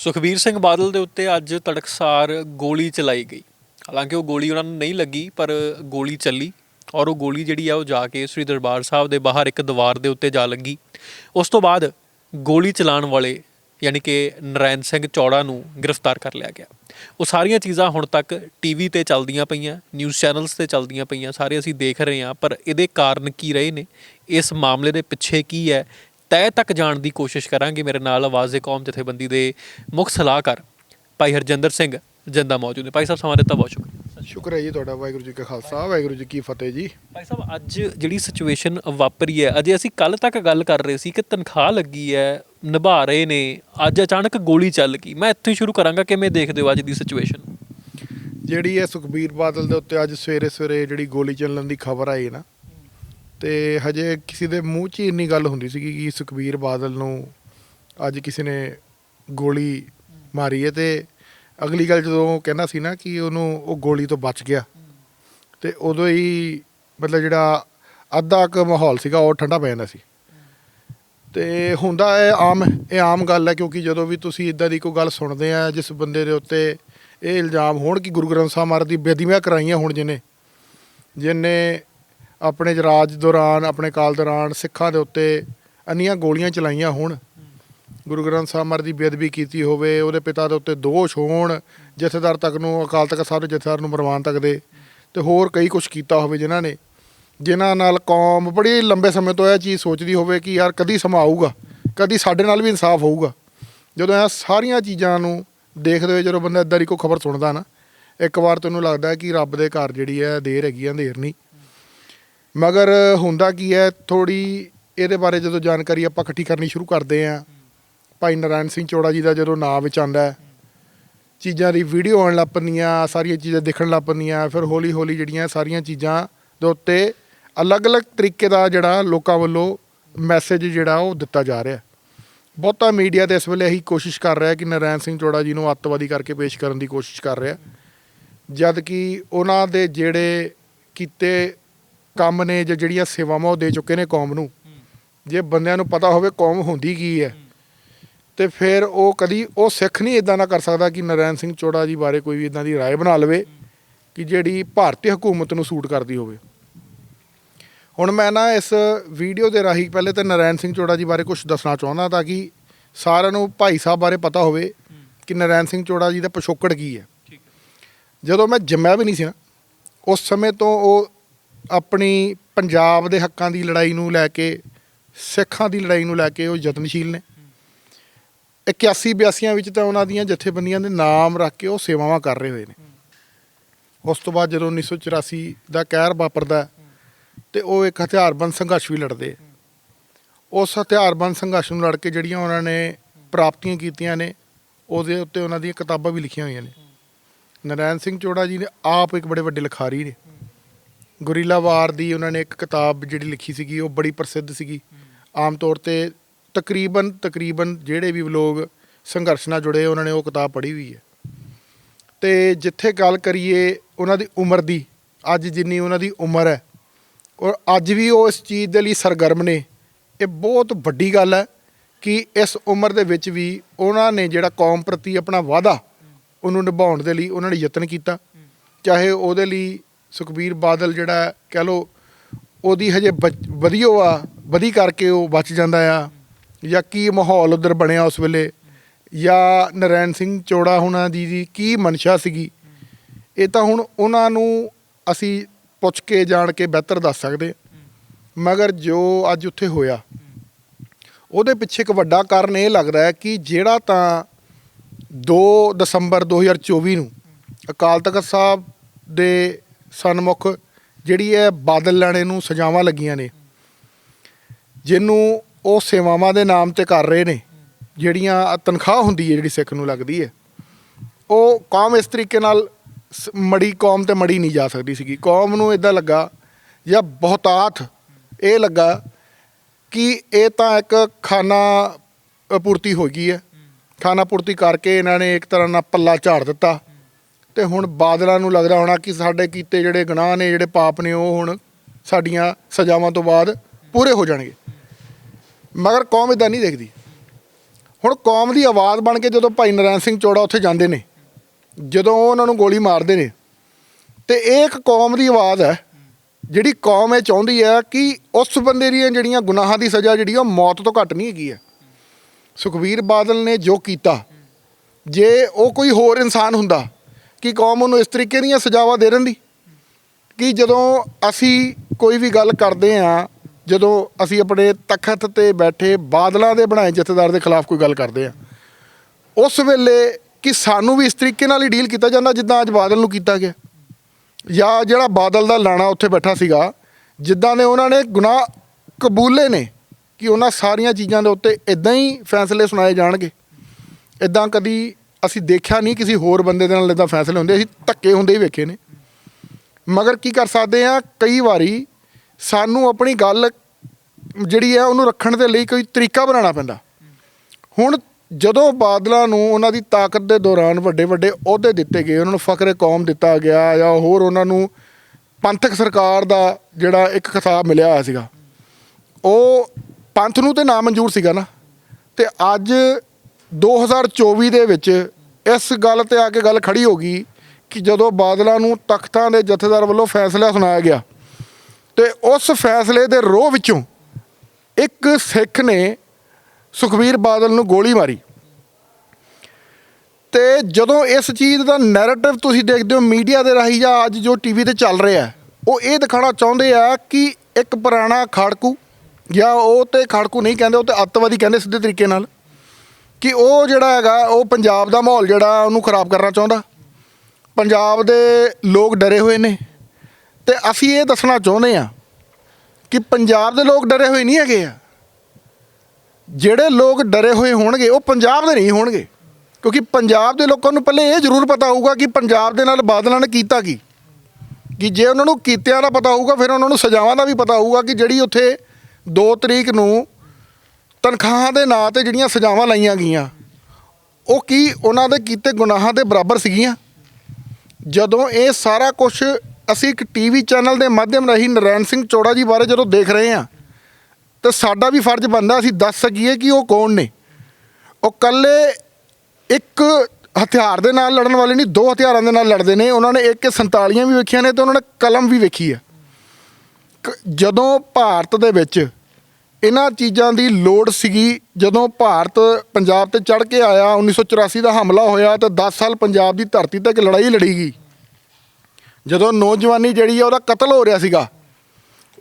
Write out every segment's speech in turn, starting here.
ਸੁਖਬੀਰ ਸਿੰਘ ਬਾਦਲ ਦੇ ਉੱਤੇ ਅੱਜ ਤੜਕਸਾਰ ਗੋਲੀ ਚਲਾਈ ਗਈ। ਹਾਲਾਂਕਿ ਉਹ ਗੋਲੀ ਉਹਨਾਂ ਨੂੰ ਨਹੀਂ ਲੱਗੀ, ਪਰ ਗੋਲੀ ਚੱਲੀ ਔਰ ਉਹ ਗੋਲੀ ਜਿਹੜੀ ਆ ਉਹ ਜਾ ਕੇ ਸ੍ਰੀ ਦਰਬਾਰ ਸਾਹਿਬ ਦੇ ਬਾਹਰ ਇੱਕ ਦੀਵਾਰ ਦੇ ਉੱਤੇ ਜਾ ਲੱਗੀ। ਉਸ ਤੋਂ ਬਾਅਦ ਗੋਲੀ ਚਲਾਉਣ ਵਾਲੇ ਯਾਨੀ ਕਿ ਨਰੈਣ ਸਿੰਘ ਚੌੜਾ ਨੂੰ ਗ੍ਰਿਫਤਾਰ ਕਰ ਲਿਆ ਗਿਆ। ਉਹ ਸਾਰੀਆਂ ਚੀਜ਼ਾਂ ਹੁਣ ਤੱਕ ਟੀਵੀ ਤੇ ਚੱਲਦੀਆਂ ਪਈਆਂ, ਨਿਊਜ਼ ਚੈਨਲਸ ਤੇ ਚੱਲਦੀਆਂ ਪਈਆਂ, ਸਾਰੇ ਅਸੀਂ ਦੇਖ ਰਹੇ ਹਾਂ, ਪਰ ਇਹਦੇ ਕਾਰਨ ਕੀ ਰਹੇ ਨੇ? ਇਸ ਮਾਮਲੇ ਦੇ ਪਿੱਛੇ ਕੀ ਹੈ? ਤਹਿ ਤੱਕ ਜਾਣ ਦੀ ਕੋਸ਼ਿਸ਼ ਕਰਾਂਗੇ ਮੇਰੇ ਨਾਲ ਆਵਾਜ਼ ਦੇ ਕੌਮ ਜਥੇਬੰਦੀ ਦੇ ਮੁੱਖ ਸਲਾਹਕਾਰ ਭਾਈ ਹਰਜਿੰਦਰ ਸਿੰਘ ਜਿੰਦਾ ਮੌਜੂਦ ਨੇ। ਭਾਈ ਸਾਹਿਬ ਸਮਾਂ ਦਿੱਤਾ ਬਹੁਤ ਸ਼ੁਕਰੀਆ। ਸ਼ੁਕਰ ਹੈ ਜੀ ਤੁਹਾਡਾ ਵਾਹਿਗੁਰੂ ਜੀ ਕਾ ਖਾਲਸਾ ਵਾਹਿਗੁਰੂ ਜੀ ਕੀ ਫਤਿਹ ਜੀ। ਭਾਈ ਸਾਹਿਬ ਅੱਜ ਜਿਹੜੀ ਸਿਚੁਏਸ਼ਨ ਵਾਪਰੀ ਹੈ ਅਜੇ ਅਸੀਂ ਕੱਲ ਤੱਕ ਗੱਲ ਕਰ ਰਹੇ ਸੀ ਕਿ ਤਨਖਾਹ ਲੱਗੀ ਹੈ ਨਿਭਾ ਰਹੇ ਨੇ ਅੱਜ ਅਚਾਨਕ ਗੋਲੀ ਚੱਲ ਗਈ। ਮੈਂ ਇੱਥੇ ਸ਼ੁਰੂ ਕਰਾਂਗਾ ਕਿਵੇਂ ਦੇਖਦੇ ਹੋ ਅੱਜ ਦੀ ਸਿਚੁਏਸ਼ਨ ਜਿਹੜੀ ਹੈ ਸੁਖਬੀਰ ਬਾਦਲ ਦੇ ਉੱਤੇ ਅੱਜ ਸਵੇਰੇ ਸਵੇਰੇ ਜਿਹੜੀ ਗੋਲੀ ਚੱਲਣ ਦੀ ਖਬਰ ਆਈ ਨਾ ਤੇ ਹਜੇ ਕਿਸੇ ਦੇ ਮੂੰਹ 'ਚ ਹੀ ਇੰਨੀ ਗੱਲ ਹੁੰਦੀ ਸੀਗੀ ਕਿ ਸੁਖਬੀਰ ਬਾਦਲ ਨੂੰ ਅੱਜ ਕਿਸੇ ਨੇ ਗੋਲੀ ਮਾਰੀ ਹੈ ਤੇ ਅਗਲੀ ਗੱਲ ਜਦੋਂ ਉਹ ਕਹਿੰਦਾ ਸੀ ਨਾ ਕਿ ਉਹਨੂੰ ਉਹ ਗੋਲੀ ਤੋਂ ਬਚ ਗਿਆ, ਤੇ ਉਦੋਂ ਹੀ ਮਤਲਬ ਜਿਹੜਾ ਅੱਧਾ ਕੁ ਮਾਹੌਲ ਸੀਗਾ ਉਹ ਠੰਡਾ ਪੈ ਜਾਂਦਾ ਸੀ। ਤੇ ਹੁੰਦਾ ਇਹ ਆਮ ਇਹ ਆਮ ਗੱਲ ਹੈ ਕਿਉਂਕਿ ਜਦੋਂ ਵੀ ਤੁਸੀਂ ਇਦਾਂ ਦੀ ਕੋਈ ਗੱਲ ਸੁਣਦੇ ਆ, ਜਿਸ ਬੰਦੇ ਦੇ ਉੱਤੇ ਇਹ ਇਲਜ਼ਾਮ ਹੋਣ ਕਿ ਗੁਰੂ ਗ੍ਰੰਥ ਸਾਹਿਬ ਮਹਾਰਾਜ ਦੀ ਬੇਦਬੀਆਂ ਕਰਾਈਆਂ ਹੋਣ ਜਿਹਨੇ ਜਿਹਨੇ ਆਪਣੇ ਰਾਜ ਦੌਰਾਨ, ਆਪਣੇ ਕਾਲ ਦੌਰਾਨ ਸਿੱਖਾਂ ਦੇ ਉੱਤੇ ਅੰਨੀਆਂ ਗੋਲੀਆਂ ਚਲਾਈਆਂ ਹੋਣ। ਗੁਰੂ ਗ੍ਰੰਥ ਸਾਹਿਬ ਮਹਾਰਾਜ ਦੀ ਬੇਅਦਬੀ ਕੀਤੀ ਹੋਵੇ, ਉਹਦੇ ਪਿਤਾ ਦੇ ਉੱਤੇ ਦੋਸ਼ ਹੋਣ, ਜਥੇਦਾਰ ਤੱਕ ਨੂੰ, ਅਕਾਲ ਤਖਤ ਸਾਹਿਬ ਦੇ ਜਥੇਦਾਰ ਨੂੰ ਮਰਵਾਉਣ ਤੱਕ ਦੇ ਤੇ ਹੋਰ ਕਈ ਕੁਝ ਕੀਤਾ ਹੋਵੇ ਜਿਨ੍ਹਾਂ ਨੇ। ਜਿਨ੍ਹਾਂ ਨਾਲ ਕੌਮ ਬੜੀ ਲੰਬੇ ਸਮੇਂ ਤੋਂ ਇਹ ਚੀਜ਼ ਸੋਚਦੀ ਹੋਵੇ ਕਿ ਯਾਰ ਕਦੀ ਸਮਾਂ ਆਊਗਾ, ਕਦੀ ਸਾਡੇ ਨਾਲ ਵੀ ਇਨਸਾਫ ਹੋਊਗਾ। ਜਦੋਂ ਇਹ ਸਾਰੀਆਂ ਚੀਜ਼ਾਂ ਨੂੰ ਦੇਖਦੇ ਹੋਏ ਜਦੋਂ ਬੰਦਾ ਇਦਾਂ ਦੀ ਕੋਈ ਖਬਰ ਸੁਣਦਾ ਨਾ, ਇੱਕ ਵਾਰ ਤੈਨੂੰ ਲੱਗਦਾ ਕਿ ਰੱਬ ਦੇ ਘਰ ਜਿਹੜੀ ਹੈ, ਦੇਰ ਹੈਗੀ ਆ ਅੰਧੇਰ ਨਹੀਂ। ਮਗਰ ਹੁੰਦਾ ਕੀ ਹੈ ਥੋੜੀ ਇਹਦੇ ਬਾਰੇ ਜਦੋਂ ਜਾਣਕਾਰੀ ਆਪਾਂ ਇਕੱਠੀ ਕਰਨੀ ਸ਼ੁਰੂ ਕਰਦੇ ਆਂ ਭਾਈ ਨਰਾਇਣ ਸਿੰਘ ਚੋੜਾ ਜੀ ਦਾ ਜਦੋਂ ਨਾਂ ਵਿੱਚ ਆਉਂਦਾ ਹੈ, ਚੀਜ਼ਾਂ ਦੀ ਵੀਡੀਓ ਆਉਣ ਲੱਗ ਪੈਂਦੀਆਂ, ਸਾਰੀਆਂ ਚੀਜ਼ਾਂ ਦੇਖਣ ਲੱਗ ਪੈਂਦੀਆਂ, ਫਿਰ ਹੌਲੀ ਹੌਲੀ ਜਿਹੜੀਆਂ ਸਾਰੀਆਂ ਚੀਜ਼ਾਂ ਦੇ ਉੱਤੇ ਅਲੱਗ-ਅਲੱਗ ਤਰੀਕੇ ਦਾ ਜਿਹੜਾ ਲੋਕਾਂ ਵੱਲੋਂ ਮੈਸੇਜ ਜਿਹੜਾ ਉਹ ਦਿੱਤਾ ਜਾ ਰਿਹਾ ਬਹੁਤਾ ਮੀਡੀਆ ਤੇ ਇਸ ਵੇਲੇ ਇਹੀ ਕੋਸ਼ਿਸ਼ ਕਰ ਰਿਹਾ ਕਿ ਨਰਾਇਣ ਸਿੰਘ ਚੋੜਾ ਜੀ ਨੂੰ ਅੱਤਵਾਦੀ ਕਰਕੇ ਪੇਸ਼ ਕਰਨ ਦੀ ਕੋਸ਼ਿਸ਼ ਕਰ ਰਿਹਾ ਜਦ ਕਿ ਉਹਨਾਂ ਦੇ ਜਿਹੜੇ ਕੀਤੇ ਕੰਮ ਨੇ ਜਾਂ ਜਿਹੜੀਆਂ ਸੇਵਾਵਾਂ ਉਹ ਦੇ ਚੁੱਕੇ ਨੇ ਕੌਮ ਨੂੰ ਜੇ ਬੰਦਿਆਂ ਨੂੰ ਪਤਾ ਹੋਵੇ ਕੌਮ ਹੁੰਦੀ ਕੀ ਹੈ ਤੇ ਫਿਰ ਉਹ ਕਦੀ ਉਹ ਸਿੱਖ ਨਹੀਂ ਇਦਾਂ ਦਾ ਕਰ ਸਕਦਾ ਕਿ ਨਰਾਇਣ ਸਿੰਘ ਚੋੜਾ ਜੀ ਬਾਰੇ ਕੋਈ ਵੀ ਇਦਾਂ ਦੀ رائے ਬਣਾ ਲਵੇ ਕਿ ਜਿਹੜੀ ਭਾਰਤੀ ਹਕੂਮਤ ਨੂੰ ਸੂਟ ਕਰਦੀ ਹੋਵੇ ਹੁਣ ਮੈਂ ਨਾ ਇਸ ਵੀਡੀਓ ਦੇ ਰਾਹੀਂ ਪਹਿਲੇ ਤਾਂ ਨਰਾਇਣ ਸਿੰਘ ਚੋੜਾ ਜੀ ਬਾਰੇ ਕੁਝ ਦੱਸਣਾ ਚਾਹੁੰਦਾ ਤਾਂ ਕਿ ਸਾਰਿਆਂ ਨੂੰ ਭਾਈ ਸਾਹਿਬ ਬਾਰੇ ਪਤਾ ਹੋਵੇ ਕਿ ਨਰਾਇਣ ਸਿੰਘ ਚੋੜਾ ਜੀ ਦਾ ਪਿਛੋਕੜ ਕੀ ਹੈ ਠੀਕ ਜਦੋਂ ਮੈਂ ਜੰਮਿਆ ਵੀ ਨਹੀਂ ਸੀ ਨਾ ਉਸ ਸਮੇਂ ਤੋਂ ਉਹ ਆਪਣੀ ਪੰਜਾਬ ਦੇ ਹੱਕਾਂ ਦੀ ਲੜਾਈ ਨੂੰ ਲੈ ਕੇ, ਸਿੱਖਾਂ ਦੀ ਲੜਾਈ ਨੂੰ ਲੈ ਕੇ ਉਹ ਯਤਨਸ਼ੀਲ ਨੇ। 81 82 ਵਿੱਚ ਤਾਂ ਉਹਨਾਂ ਦੀਆਂ ਜਥੇਬੰਦੀਆਂ ਦੇ ਨਾਮ ਰੱਖ ਕੇ ਉਹ ਸੇਵਾਵਾਂ ਕਰ ਰਹੇ ਹੋਏ ਨੇ। ਉਸ ਤੋਂ ਬਾਅਦ ਜਦੋਂ 1984 ਦਾ ਕਹਿਰ ਵਾਪਰਦਾ ਤੇ ਉਹ ਇੱਕ ਹਥਿਆਰਬੰਦ ਸੰਘਰਸ਼ ਵੀ ਲੜਦੇ ਉਸ ਹਥਿਆਰਬੰਦ ਸੰਘਰਸ਼ ਨੂੰ ਲੜ ਕੇ ਜਿਹੜੀਆਂ ਉਹਨਾਂ ਨੇ ਪ੍ਰਾਪਤੀਆਂ ਕੀਤੀਆਂ ਨੇ, ਉਹਦੇ ਉੱਤੇ ਉਹਨਾਂ ਦੀਆਂ ਕਿਤਾਬਾਂ ਵੀ ਲਿਖੀਆਂ ਹੋਈਆਂ ਨੇ। ਨਰਾਇਣ ਸਿੰਘ ਚੋੜਾ ਜੀ ਨੇ ਆਪ ਇੱਕ ਬੜੇ ਵੱਡੇ ਲਿਖਾਰੀ ਨੇ। ਗੁਰੀਲਾ ਵਾਰ ਦੀ ਉਹਨਾਂ ਨੇ ਇੱਕ ਕਿਤਾਬ ਜਿਹੜੀ ਲਿਖੀ ਸੀਗੀ, ਉਹ ਬੜੀ ਪ੍ਰਸਿੱਧ ਸੀਗੀ। ਆਮ ਤੌਰ ਤੇ ਤਕਰੀਬਨ ਤਕਰੀਬਨ ਜਿਹੜੇ ਵੀ ਲੋਕ ਸੰਘਰਸ਼ ਨਾਲ ਜੁੜੇ, ਉਹਨਾਂ ਨੇ ਉਹ ਕਿਤਾਬ ਪੜ੍ਹੀ ਹੋਈ ਹੈ। ਤੇ ਜਿੱਥੇ ਗੱਲ ਕਰੀਏ ਉਹਨਾਂ ਦੀ ਉਮਰ ਦੀ, ਅੱਜ ਜਿੰਨੀ ਉਹਨਾਂ ਦੀ ਉਮਰ ਹੈ, ਔਰ ਅੱਜ ਵੀ ਉਹ ਇਸ ਚੀਜ਼ ਦੇ ਲਈ ਸਰਗਰਮ ਨੇ, ਇਹ ਬਹੁਤ ਵੱਡੀ ਗੱਲ ਹੈ ਕਿ ਇਸ ਉਮਰ ਦੇ ਵਿੱਚ ਵੀ ਉਹਨਾਂ ਨੇ ਜਿਹੜਾ ਕੌਮ ਪ੍ਰਤੀ ਆਪਣਾ ਵਾਅਦਾ, ਉਹਨੂੰ ਨਿਭਾਉਣ ਦੇ ਲਈ ਉਹਨਾਂ ਨੇ ਯਤਨ ਕੀਤਾ। ਚਾਹੇ ਉਹਦੇ ਲਈ ਸੁਖਬੀਰ ਬਾਦਲ ਜਿਹੜਾ ਕਹਿ ਲੋ ਉਹਦੀ ਹਜੇ ਬਚ- ਵਧੀਓ ਆ ਵਧੀ ਕਰਕੇ ਉਹ ਬਚ ਜਾਂਦਾ ਆ। ਜਾਂ ਕੀ ਮਾਹੌਲ ਉਧਰ ਬਣਿਆ ਉਸ ਵੇਲੇ? ਜਾਂ ਨਰੈਣ ਸਿੰਘ ਚੋੜਾ ਹੁਣਾਂ ਦੀ ਦੀ ਕੀ ਮਨਸ਼ਾ ਸੀਗੀ? ਇਹ ਤਾਂ ਹੁਣ ਉਹਨਾਂ ਨੂੰ ਅਸੀਂ ਪੁੱਛ ਕੇ, ਜਾਣ ਕੇ ਬਿਹਤਰ ਦੱਸ ਸਕਦੇ ਮਗਰ ਜੋ ਅੱਜ ਉੱਥੇ ਹੋਇਆ, ਉਹਦੇ ਪਿੱਛੇ ਇੱਕ ਵੱਡਾ ਕਾਰਨ ਇਹ ਲੱਗਦਾ ਹੈ ਕਿ ਜਿਹੜਾ ਤਾਂ 2 ਦਸੰਬਰ 2024 ਨੂੰ ਅਕਾਲ ਤਖਤ ਸਾਹਿਬ ਦੇ ਸਨਮੁਖ, ਜਿਹੜੀ ਹੈ ਬਾਦਲ ਲੈਣੇ ਨੂੰ ਸਜ਼ਾਵਾਂ ਲੱਗੀਆਂ ਨੇ, ਜਿਹਨੂੰ ਉਹ ਸੇਵਾਵਾਂ ਦੇ ਨਾਮ ਤੇ ਕਰ ਰਹੇ ਨੇ, ਜਿਹੜੀਆਂ ਤਨਖਾਹ ਹੁੰਦੀ ਹੈ, ਜਿਹੜੀ ਸਿੱਖ ਨੂੰ ਲੱਗਦੀ ਹੈ, ਉਹ ਕੌਮ ਇਸ ਤਰੀਕੇ ਨਾਲ ਸ- ਮੜੀ ਕੌਮ ਤੇ ਮੜੀ ਨਹੀਂ ਜਾ ਸਕਦੀ ਸੀਗੀ। ਕੌਮ ਨੂੰ ਇਦਾਂ ਲੱਗਾ ਜਾਂ ਬਹੁਤਾਤ ਇਹ ਲੱਗਾ ਕਿ ਇਹ ਤਾਂ ਇੱਕ ਖਾਨਾ ਪੂਰਤੀ ਹੋ ਗਈ ਹੈ। ਖਾਨਾ ਪੂਰਤੀ ਕਰਕੇ ਇਹਨਾਂ ਨੇ ਇੱਕ ਤਰ੍ਹਾਂ ਨਾਲ ਪੱਲਾ ਝਾੜ ਦਿੱਤਾ। ਤੇ ਹੁਣ ਬਾਦਲਾਂ ਨੂੰ ਲੱਗਦਾ ਹੋਣਾ ਕਿ ਸਾਡੇ ਕੀਤੇ ਜਿਹੜੇ ਗੁਨਾਹ ਨੇ, ਜਿਹੜੇ ਪਾਪ ਨੇ, ਉਹ ਹੁਣ ਸਾਡੀਆਂ ਸਜ਼ਾਵਾਂ ਤੋਂ ਬਾਅਦ ਪੂਰੇ ਹੋ ਜਾਣਗੇ। ਮਗਰ ਕੌਮ ਇਦਾਂ ਨਹੀਂ ਦੇਖਦੀ। ਹੁਣ ਕੌਮ ਦੀ ਆਵਾਜ਼ ਬਣ ਕੇ ਜਦੋਂ ਭਾਈ ਨਰੈਣ ਸਿੰਘ ਚੋੜਾ ਉੱਥੇ ਜਾਂਦੇ ਨੇ, ਜਦੋਂ ਉਹ ਉਹਨਾਂ ਨੂੰ ਗੋਲੀ ਮਾਰਦੇ ਨੇ, ਤੇ ਇਹ ਇੱਕ ਕੌਮ ਦੀ ਆਵਾਜ਼ ਹੈ, ਜਿਹੜੀ ਕੌਮ ਇਹ ਚਾਹੁੰਦੀ ਹੈ ਕਿ ਉਸ ਬੰਦੇ ਦੀਆਂ ਜਿਹੜੀਆਂ ਗੁਨਾਹਾਂ ਦੀ ਸਜ਼ਾ ਜਿਹੜੀ ਆ, ਉਹ ਮੌਤ ਤੋਂ ਘੱਟ ਨਹੀਂ ਹੈਗੀ ਹੈ। ਸੁਖਵੀਰ ਬਾਦਲ ਨੇ ਜੋ ਕੀਤਾ, ਜੇ ਉਹ ਕੋਈ ਹੋਰ ਇਨਸਾਨ ਹੁੰਦਾ ਕਿ ਕੌਮ ਉਹਨੂੰ ਇਸ ਤਰੀਕੇ ਦੀਆਂ ਸਜ਼ਾਵਾਂ ਦੇ ਦਿੰਦੀ? ਕਿ ਜਦੋਂ ਅਸੀਂ ਕੋਈ ਵੀ ਗੱਲ ਕਰਦੇ ਆ ਜਦੋਂ ਅਸੀਂ ਆਪਣੇ ਤਖਤ ਤੇ ਬੈਠੇ ਬਾਦਲਾਂ ਦੇ ਬਣਾਏ ਜਥੇਦਾਰ ਦੇ ਖਿਲਾਫ ਕੋਈ ਗੱਲ ਕਰਦੇ ਆ ਉਸ ਵੇਲੇ ਕਿ ਸਾਨੂੰ ਵੀ ਇਸ ਤਰੀਕੇ ਨਾਲ ਹੀ ਡੀਲ ਕੀਤਾ ਜਾਂਦਾ ਜਿੱਦਾਂ ਅੱਜ ਬਾਦਲ ਨੂੰ ਕੀਤਾ ਗਿਆ? ਜਾਂ ਜਿਹੜਾ ਬਾਦਲ ਦਾ ਲਾਣਾ ਉੱਥੇ ਬੈਠਾ ਸੀਗਾ, ਜਿੱਦਾਂ ਨੇ ਉਹਨਾਂ ਨੇ ਗੁਨਾਹ ਕਬੂਲੇ ਨੇ ਕਿ ਉਹਨਾਂ ਸਾਰੀਆਂ ਚੀਜ਼ਾਂ ਦੇ ਉੱਤੇ ਇਦਾਂ ਹੀ ਫੈਸਲੇ ਸੁਣਾਏ ਜਾਣਗੇ? ਇਦਾਂ ਕਦੀ ਅਸੀਂ ਦੇਖਿਆ ਨਹੀਂ ਕਿਸੇ ਹੋਰ ਬੰਦੇ ਦੇ ਨਾਲ ਇਦਾਂ ਫੈਸਲੇ ਹੁੰਦੇ, ਅਸੀਂ ਧੱਕੇ ਹੁੰਦੇ ਹੀ ਵੇਖੇ ਨੇ। ਮਗਰ ਕੀ ਕਰ ਸਕਦੇ ਆ? ਕਈ ਵਾਰੀ ਸਾਨੂੰ ਆਪਣੀ ਗੱਲ ਜਿਹੜੀ ਹੈ ਉਹਨੂੰ ਰੱਖਣ ਦੇ ਲਈ ਕੋਈ ਤਰੀਕਾ ਬਣਾਉਣਾ ਪੈਂਦਾ। ਹੁਣ ਜਦੋਂ ਬਾਦਲਾਂ ਨੂੰ ਉਹਨਾਂ ਦੀ ਤਾਕਤ ਦੇ ਦੌਰਾਨ ਵੱਡੇ ਵੱਡੇ ਅਹੁਦੇ ਦਿੱਤੇ ਗਏ, ਉਹਨਾਂ ਨੂੰ ਫਕਰੇ ਕੌਮ ਦਿੱਤਾ ਗਿਆ ਜਾਂ ਹੋਰ ਉਹਨਾਂ ਨੂੰ ਪੰਥਕ ਸਰਕਾਰ ਦਾ ਜਿਹੜਾ ਇੱਕ ਖਿਤਾਬ ਮਿਲਿਆ ਹੋਇਆ ਸੀਗਾ, ਉਹ ਪੰਥ ਨੂੰ ਤੇ ਨਾ ਮਨਜ਼ੂਰ ਸੀਗਾ ਨਾ। ਤੇ ਅੱਜ 2024 ਦੇ ਵਿੱਚ ਇਸ ਗੱਲ ਤੇ ਆ ਕੇ ਗੱਲ ਖੜੀ ਹੋ ਗਈ ਕਿ ਜਦੋਂ ਬਾਦਲਾਂ ਨੂੰ ਤਖਤਾਂ ਦੇ ਜਥੇਦਾਰ ਵੱਲੋਂ ਫੈਸਲਾ ਸੁਣਾਇਆ ਗਿਆ ਤੇ ਉਸ ਫੈਸਲੇ ਦੇ ਰੋਹ ਵਿੱਚੋਂ ਇੱਕ ਸਿੱਖ ਨੇ ਸੁਖਵੀਰ ਬਾਦਲ ਨੂੰ ਗੋਲੀ ਮਾਰੀ। ਤੇ ਜਦੋਂ ਇਸ ਚੀਜ਼ ਦਾ ਨੈਰੇਟਿਵ ਤੁਸੀਂ ਦੇਖਦੇ ਹੋ ਮੀਡੀਆ ਦੇ ਰਾਹੀਂ ਜਾਂ ਅੱਜ ਜੋ ਟੀਵੀ ਤੇ ਚੱਲ ਰਿਹਾ ਉਹ ਇਹ ਦਿਖਾਉਣਾ ਚਾਹੁੰਦੇ ਆ ਕਿ ਇੱਕ ਪੁਰਾਣਾ ਖਾੜਕੂ ਜਾਂ ਉਹ ਤੇ ਖਾੜਕੂ ਨਹੀਂ ਕਹਿੰਦੇ, ਉਹ ਤੇ ਅੱਤਵਾਦੀ ਕਹਿੰਦੇ ਸਿੱਧੇ ਤਰੀਕੇ ਨਾਲ। ਕਿ ਉਹ ਜਿਹੜਾ ਹੈਗਾ, ਉਹ ਪੰਜਾਬ ਦਾ ਮਾਹੌਲ ਜਿਹੜਾ ਉਹਨੂੰ ਖਰਾਬ ਕਰਨਾ ਚਾਹੁੰਦਾ। ਪੰਜਾਬ ਦੇ ਲੋਕ ਡਰੇ ਹੋਏ ਨੇ। ਤੇ ਅਸੀਂ ਇਹ ਦੱਸਣਾ ਚਾਹੁੰਦੇ ਆ ਕਿ ਪੰਜਾਬ ਦੇ ਲੋਕ ਡਰੇ ਹੋਏ ਨਹੀਂ ਹੈਗੇ ਆ। ਜਿਹੜੇ ਲੋਕ ਡਰੇ ਹੋਏ ਹੋਣਗੇ, ਉਹ ਪੰਜਾਬ ਦੇ ਨਹੀਂ ਹੋਣਗੇ। ਕਿਉਂਕਿ ਪੰਜਾਬ ਦੇ ਲੋਕਾਂ ਨੂੰ ਪਹਿਲੇ ਇਹ ਜ਼ਰੂਰ ਪਤਾ ਹੋਊਗਾ ਕਿ ਪੰਜਾਬ ਦੇ ਨਾਲ ਬਾਦਲਾਂ ਨੇ ਕੀਤਾ ਕੀ। ਕਿ ਜੇ ਉਹਨਾਂ ਨੂੰ ਕੀਤਿਆਂ ਦਾ ਪਤਾ ਹੋਊਗਾ, ਫਿਰ ਉਹਨਾਂ ਨੂੰ ਸਜ਼ਾਵਾਂ ਦਾ ਵੀ ਪਤਾ ਹੋਊਗਾ ਕਿ ਜਿਹੜੀ ਉੱਥੇ 2 ਤਰੀਕ ਨੂੰ ਤਨਖਾਹਾਂ ਦੇ ਨਾਂ ਤੇ ਜਿਹੜੀਆਂ ਸਜ਼ਾਵਾਂ ਲਾਈਆਂ ਗਈਆਂ, ਉਹ ਕੀ ਉਹਨਾਂ ਦੇ ਕੀਤੇ ਗੁਨਾਹਾਂ ਦੇ ਬਰਾਬਰ ਸੀਗੀਆਂ? ਜਦੋਂ ਇਹ ਸਾਰਾ ਕੁਝ ਅਸੀਂ ਇੱਕ ਟੀਵੀ ਚੈਨਲ ਦੇ ਮਾਧਿਅਮ ਰਾਹੀਂ ਨਰੈਣ ਸਿੰਘ ਚੋੜਾ ਜੀ ਬਾਰੇ ਜਦੋਂ ਦੇਖ ਰਹੇ ਹਾਂ, ਤੇ ਸਾਡਾ ਵੀ ਫਰਜ਼ ਬਣਦਾ, ਅਸੀਂ ਦੱਸ ਸਕੀਏ ਕਿ ਉਹ ਕੌਣ ਨੇ? ਉਹ ਕੱਲੇ ਇੱਕ ਹਥਿਆਰ ਦੇ ਨਾਲ ਲੜਨ ਵਾਲੇ ਨਹੀਂ, ਦੋ ਹਥਿਆਰਾਂ ਦੇ ਨਾਲ ਲੜਦੇ ਨੇ, ਉਹਨਾਂ ਨੇ ਇੱਕ 47 ਵੀ ਵੇਖੀਆਂ ਨੇ ਤੇ ਉਹਨਾਂ ਨੇ ਕਲਮ ਵੀ ਵੇਖੀ ਹੈ ਕ- ਜਦੋਂ ਭਾਰਤ ਦੇ ਵਿੱਚ ਇਹਨਾਂ ਚੀਜ਼ਾਂ ਦੀ ਲੋੜ ਸੀਗੀ ਜਦੋਂ ਭਾਰਤ ਪੰਜਾਬ ਤੇ ਚੜ ਕੇ ਆਇਆ 1984 ਦਾ ਹਮਲਾ ਹੋਇਆ ਤਾਂ 10 ਸਾਲ ਪੰਜਾਬ ਦੀ ਧਰਤੀ ਤੇ ਇੱਕ ਲੜਾਈ ਲੜੀ ਗਈ। ਜਦੋਂ ਨੌਜਵਾਨੀ ਜਿਹੜੀ ਆ, ਉਹਦਾ ਕਤਲ ਹੋ ਰਿਹਾ ਸੀਗਾ।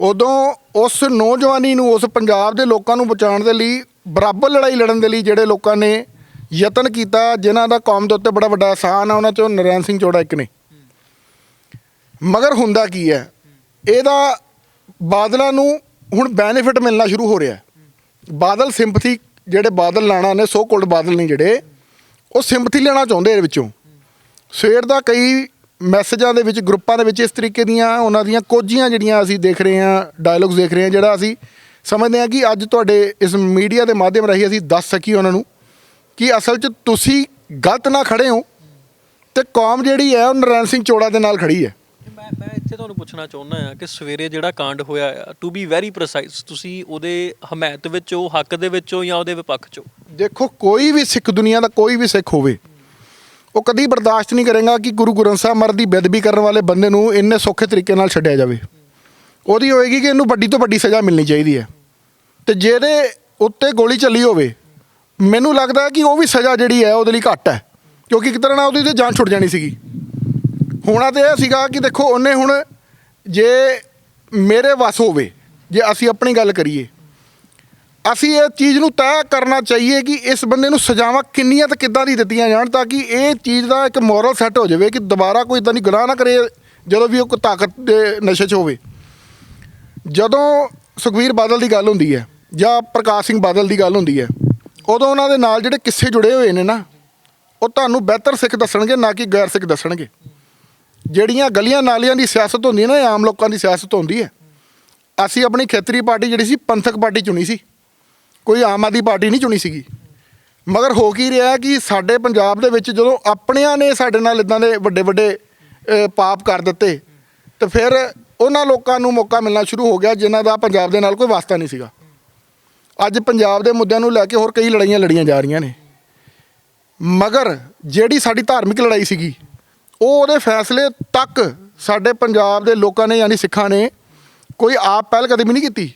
ਉਦੋਂ ਉਸ ਨੌਜਵਾਨੀ ਨੂੰ, ਉਸ ਪੰਜਾਬ ਦੇ ਲੋਕਾਂ ਨੂੰ ਬਚਾਉਣ ਦੇ ਲਈ, ਬਰਾਬਰ ਲੜਾਈ ਲੜਨ ਦੇ ਲਈ ਜਿਹੜੇ ਲੋਕਾਂ ਨੇ ਯਤਨ ਕੀਤਾ, ਜਿਨ੍ਹਾਂ ਦਾ ਕੌਮ ਦੇ ਉੱਤੇ ਬੜਾ ਵੱਡਾ ਆਸਾਨ ਆ, ਉਹਨਾਂ ਚੋਂ ਨਰੈਣ ਸਿੰਘ ਚੋੜਾ ਇੱਕ ਨੇ। ਮਗਰ ਹੁੰਦਾ ਕੀ ਹੈ? ਇਹਦਾ ਬਾਦਲਾਂ ਨੂੰ ਹੁਣ ਬੈਨੀਫਿਟ ਮਿਲਣਾ ਸ਼ੁਰੂ ਹੋ ਰਿਹਾ ਬਾਦਲ ਸਿੰਪਥੀ ਜਿਹੜੇ ਬਾਦਲ ਲਾਣਾ ਨੇ ਸੋ ਕੋਲਡ ਬਾਦਲ ਨੇ ਜਿਹੜੇ, ਉਹ ਸਿੰਪਥੀ ਲੈਣਾ ਚਾਹੁੰਦੇ ਇਹਦੇ ਵਿੱਚੋਂ। ਸਵੇਰ ਦਾ ਕਈ ਮੈਸੇਜਾਂ ਦੇ ਵਿੱਚ ਗਰੁੱਪਾਂ ਦੇ ਵਿੱਚ ਇਸ ਤਰੀਕੇ ਦੀਆਂ, ਉਹਨਾਂ ਦੀਆਂ ਕੋਝੀਆਂ ਜਿਹੜੀਆਂ ਅਸੀਂ ਦੇਖ ਰਹੇ ਹਾਂ ਡਾਇਲੌਗਸ ਦੇਖ ਰਹੇ ਹਾਂ, ਜਿਹੜਾ ਅਸੀਂ ਸਮਝਦੇ ਹਾਂ ਕਿ ਅੱਜ ਤੁਹਾਡੇ ਇਸ ਮੀਡੀਆ ਦੇ ਮਾਧਿਅਮ ਰਾਹੀਂ ਅਸੀਂ ਦੱਸ ਸਕੀ ਉਹਨਾਂ ਨੂੰ ਕਿ ਅਸਲ 'ਚ ਤੁਸੀਂ ਗਲਤ ਨਾ ਖੜੇ ਹੋ ਤੇ ਕੌਮ ਜਿਹੜੀ ਹੈ, ਉਹ ਨਰੈਣ ਸਿੰਘ ਚੋੜਾ ਦੇ ਨਾਲ ਖੜੀ ਹੈ। ਇੱਥੇ ਤੁਹਾਨੂੰ ਪੁੱਛਣਾ ਚਾਹੁੰਦਾ ਆ ਕਿ ਸਵੇਰੇ ਜਿਹੜਾ ਕਾਂਡ ਹੋਇਆ ਆ ਟੂ ਬੀ ਵੈਰੀ ਪ੍ਰੀਸਾਈਜ਼ ਤੁਸੀਂ ਉਹਦੇ ਹਮਾਇਤ ਵਿੱਚ ਹੱਕ ਦੇ ਵਿੱਚ ਜਾਂ ਉਹਦੇ ਵਿਪੱਖ ਚ ਦੇਖੋ, ਕੋਈ ਵੀ ਸਿੱਖ ਦੁਨੀਆ ਦਾ ਕੋਈ ਵੀ ਸਿੱਖ ਹੋਵੇ, ਉਹ ਕਦੀ ਬਰਦਾਸ਼ਤ ਨਹੀਂ ਕਰੇਗਾ ਕਿ ਗੁਰੂ ਗ੍ਰੰਥ ਸਾਹਿਬ ਮਰ ਦੀ ਬੇਦਬੀ ਕਰਨ ਵਾਲੇ ਬੰਦੇ ਨੂੰ ਇੰਨੇ ਸੌਖੇ ਤਰੀਕੇ ਨਾਲ ਛੱਡਿਆ ਜਾਵੇ। ਉਹਦੀ ਹੋਏਗੀ ਕਿ ਇਹਨੂੰ ਵੱਡੀ ਤੋਂ ਵੱਡੀ ਸਜ਼ਾ ਮਿਲਣੀ ਚਾਹੀਦੀ ਹੈ। ਤੇ ਜਿਹਦੇ ਉੱਤੇ ਗੋਲੀ ਚੱਲੀ ਹੋਵੇ, ਮੈਨੂੰ ਲੱਗਦਾ ਕਿ ਉਹ ਵੀ ਸਜ਼ਾ ਜਿਹੜੀ ਹੈ ਉਹਦੇ ਲਈ ਘੱਟ ਹੈ, ਕਿਉਂਕਿ ਇੱਕ ਤਰ੍ਹਾਂ ਨਾਲ ਉਹਦੀ ਤੇ ਜਾਨ ਛੁੱਟ ਜਾਣੀ ਸੀਗੀ। ਹੋਣਾ ਤੇ ਇਹ ਸੀਗਾ ਕਿ ਦੇਖੋ ਉਹਨੇ ਹੁਣ ਜੇ ਮੇਰੇ ਵੱਸ ਹੋਵੇ, ਜੇ ਅਸੀਂ ਆਪਣੀ ਗੱਲ ਕਰੀਏ, ਅਸੀਂ ਇਹ ਚੀਜ਼ ਨੂੰ ਤੈਅ ਕਰਨਾ ਚਾਹੀਏ ਕਿ ਇਸ ਬੰਦੇ ਨੂੰ ਸਜ਼ਾਵਾਂ ਕਿੰਨੀਆਂ ਤੇ ਕਿੱਦਾਂ ਦੀ ਦਿੱਤੀਆਂ ਜਾਣ ਤਾਂ ਕਿ ਇਹ ਚੀਜ਼ ਦਾ ਇੱਕ ਮੋਰਲ ਸੈੱਟ ਹੋ ਜਾਵੇ ਕਿ ਦੁਬਾਰਾ ਕੋਈ ਇਦਾਂ ਦੀ ਗੁਨਾਹ ਨਾ ਕਰੇ, ਜਦੋਂ ਵੀ ਉਹ ਕੋਈ ਤਾਕਤ ਦੇ ਨਸ਼ੇ 'ਚ ਹੋਵੇ। ਜਦੋਂ ਸੁਖਵੀਰ ਬਾਦਲ ਦੀ ਗੱਲ ਹੁੰਦੀ ਹੈ ਜਾਂ ਪ੍ਰਕਾਸ਼ ਸਿੰਘ ਬਾਦਲ ਦੀ ਗੱਲ ਹੁੰਦੀ ਹੈ, ਉਦੋਂ ਉਹਨਾਂ ਦੇ ਨਾਲ ਜਿਹੜੇ ਕਿੱਸੇ ਜੁੜੇ ਹੋਏ ਨੇ ਨਾ, ਉਹ ਤੁਹਾਨੂੰ ਬਿਹਤਰ ਸਿੱਖ ਦੱਸਣਗੇ, ਨਾ ਕਿ ਗੈਰ ਸਿੱਖ ਦੱਸਣਗੇ। ਜਿਹੜੀਆਂ ਗਲੀਆਂ ਨਾਲੀਆਂ ਦੀ ਸਿਆਸਤ ਹੁੰਦੀ ਹੈ ਨਾ, ਇਹ ਆਮ ਲੋਕਾਂ ਦੀ ਸਿਆਸਤ ਹੁੰਦੀ ਹੈ। ਅਸੀਂ ਆਪਣੀ ਖੇਤਰੀ ਪਾਰਟੀ ਜਿਹੜੀ ਸੀ, ਪੰਥਕ ਪਾਰਟੀ ਚੁਣੀ ਸੀ। ਕੋਈ ਆਮ ਆਦਮੀ ਪਾਰਟੀ ਨਹੀਂ ਚੁਣੀ ਸੀਗੀ। ਮਗਰ ਹੋ ਕੀ ਰਿਹਾ ਕਿ ਸਾਡੇ ਪੰਜਾਬ ਦੇ ਵਿੱਚ ਜਦੋਂ ਆਪਣਿਆਂ ਨੇ ਸਾਡੇ ਨਾਲ ਇਦਾਂ ਦੇ ਵੱਡੇ ਵੱਡੇ ਪਾਪ ਕਰ ਦਿੱਤੇ, ਤੇ ਫਿਰ ਉਹਨਾਂ ਲੋਕਾਂ ਨੂੰ ਮੌਕਾ ਮਿਲਣਾ ਸ਼ੁਰੂ ਹੋ ਗਿਆ, ਜਿਨ੍ਹਾਂ ਦਾ ਪੰਜਾਬ ਦੇ ਨਾਲ ਕੋਈ ਵਾਸਤਾ ਨਹੀਂ ਸੀਗਾ। ਅੱਜ ਪੰਜਾਬ ਦੇ ਮੁੱਦਿਆਂ ਨੂੰ ਲੈ ਕੇ ਹੋਰ ਕਈ ਲੜਾਈਆਂ ਲੜੀਆਂ ਜਾ ਰਹੀਆਂ ਨੇ। ਮਗਰ ਜਿਹੜੀ ਸਾਡੀ ਧਾਰਮਿਕ ਲੜਾਈ ਸੀਗੀ ਉਹ ਉਹਦੇ ਫੈਸਲੇ ਤੱਕ ਸਾਡੇ ਪੰਜਾਬ ਦੇ ਲੋਕਾਂ ਨੇ ਯਾਨੀ ਸਿੱਖਾਂ ਨੇ ਕੋਈ ਆਪ ਪਹਿਲ ਕਦੇ ਵੀ ਨਹੀਂ ਕੀਤੀ।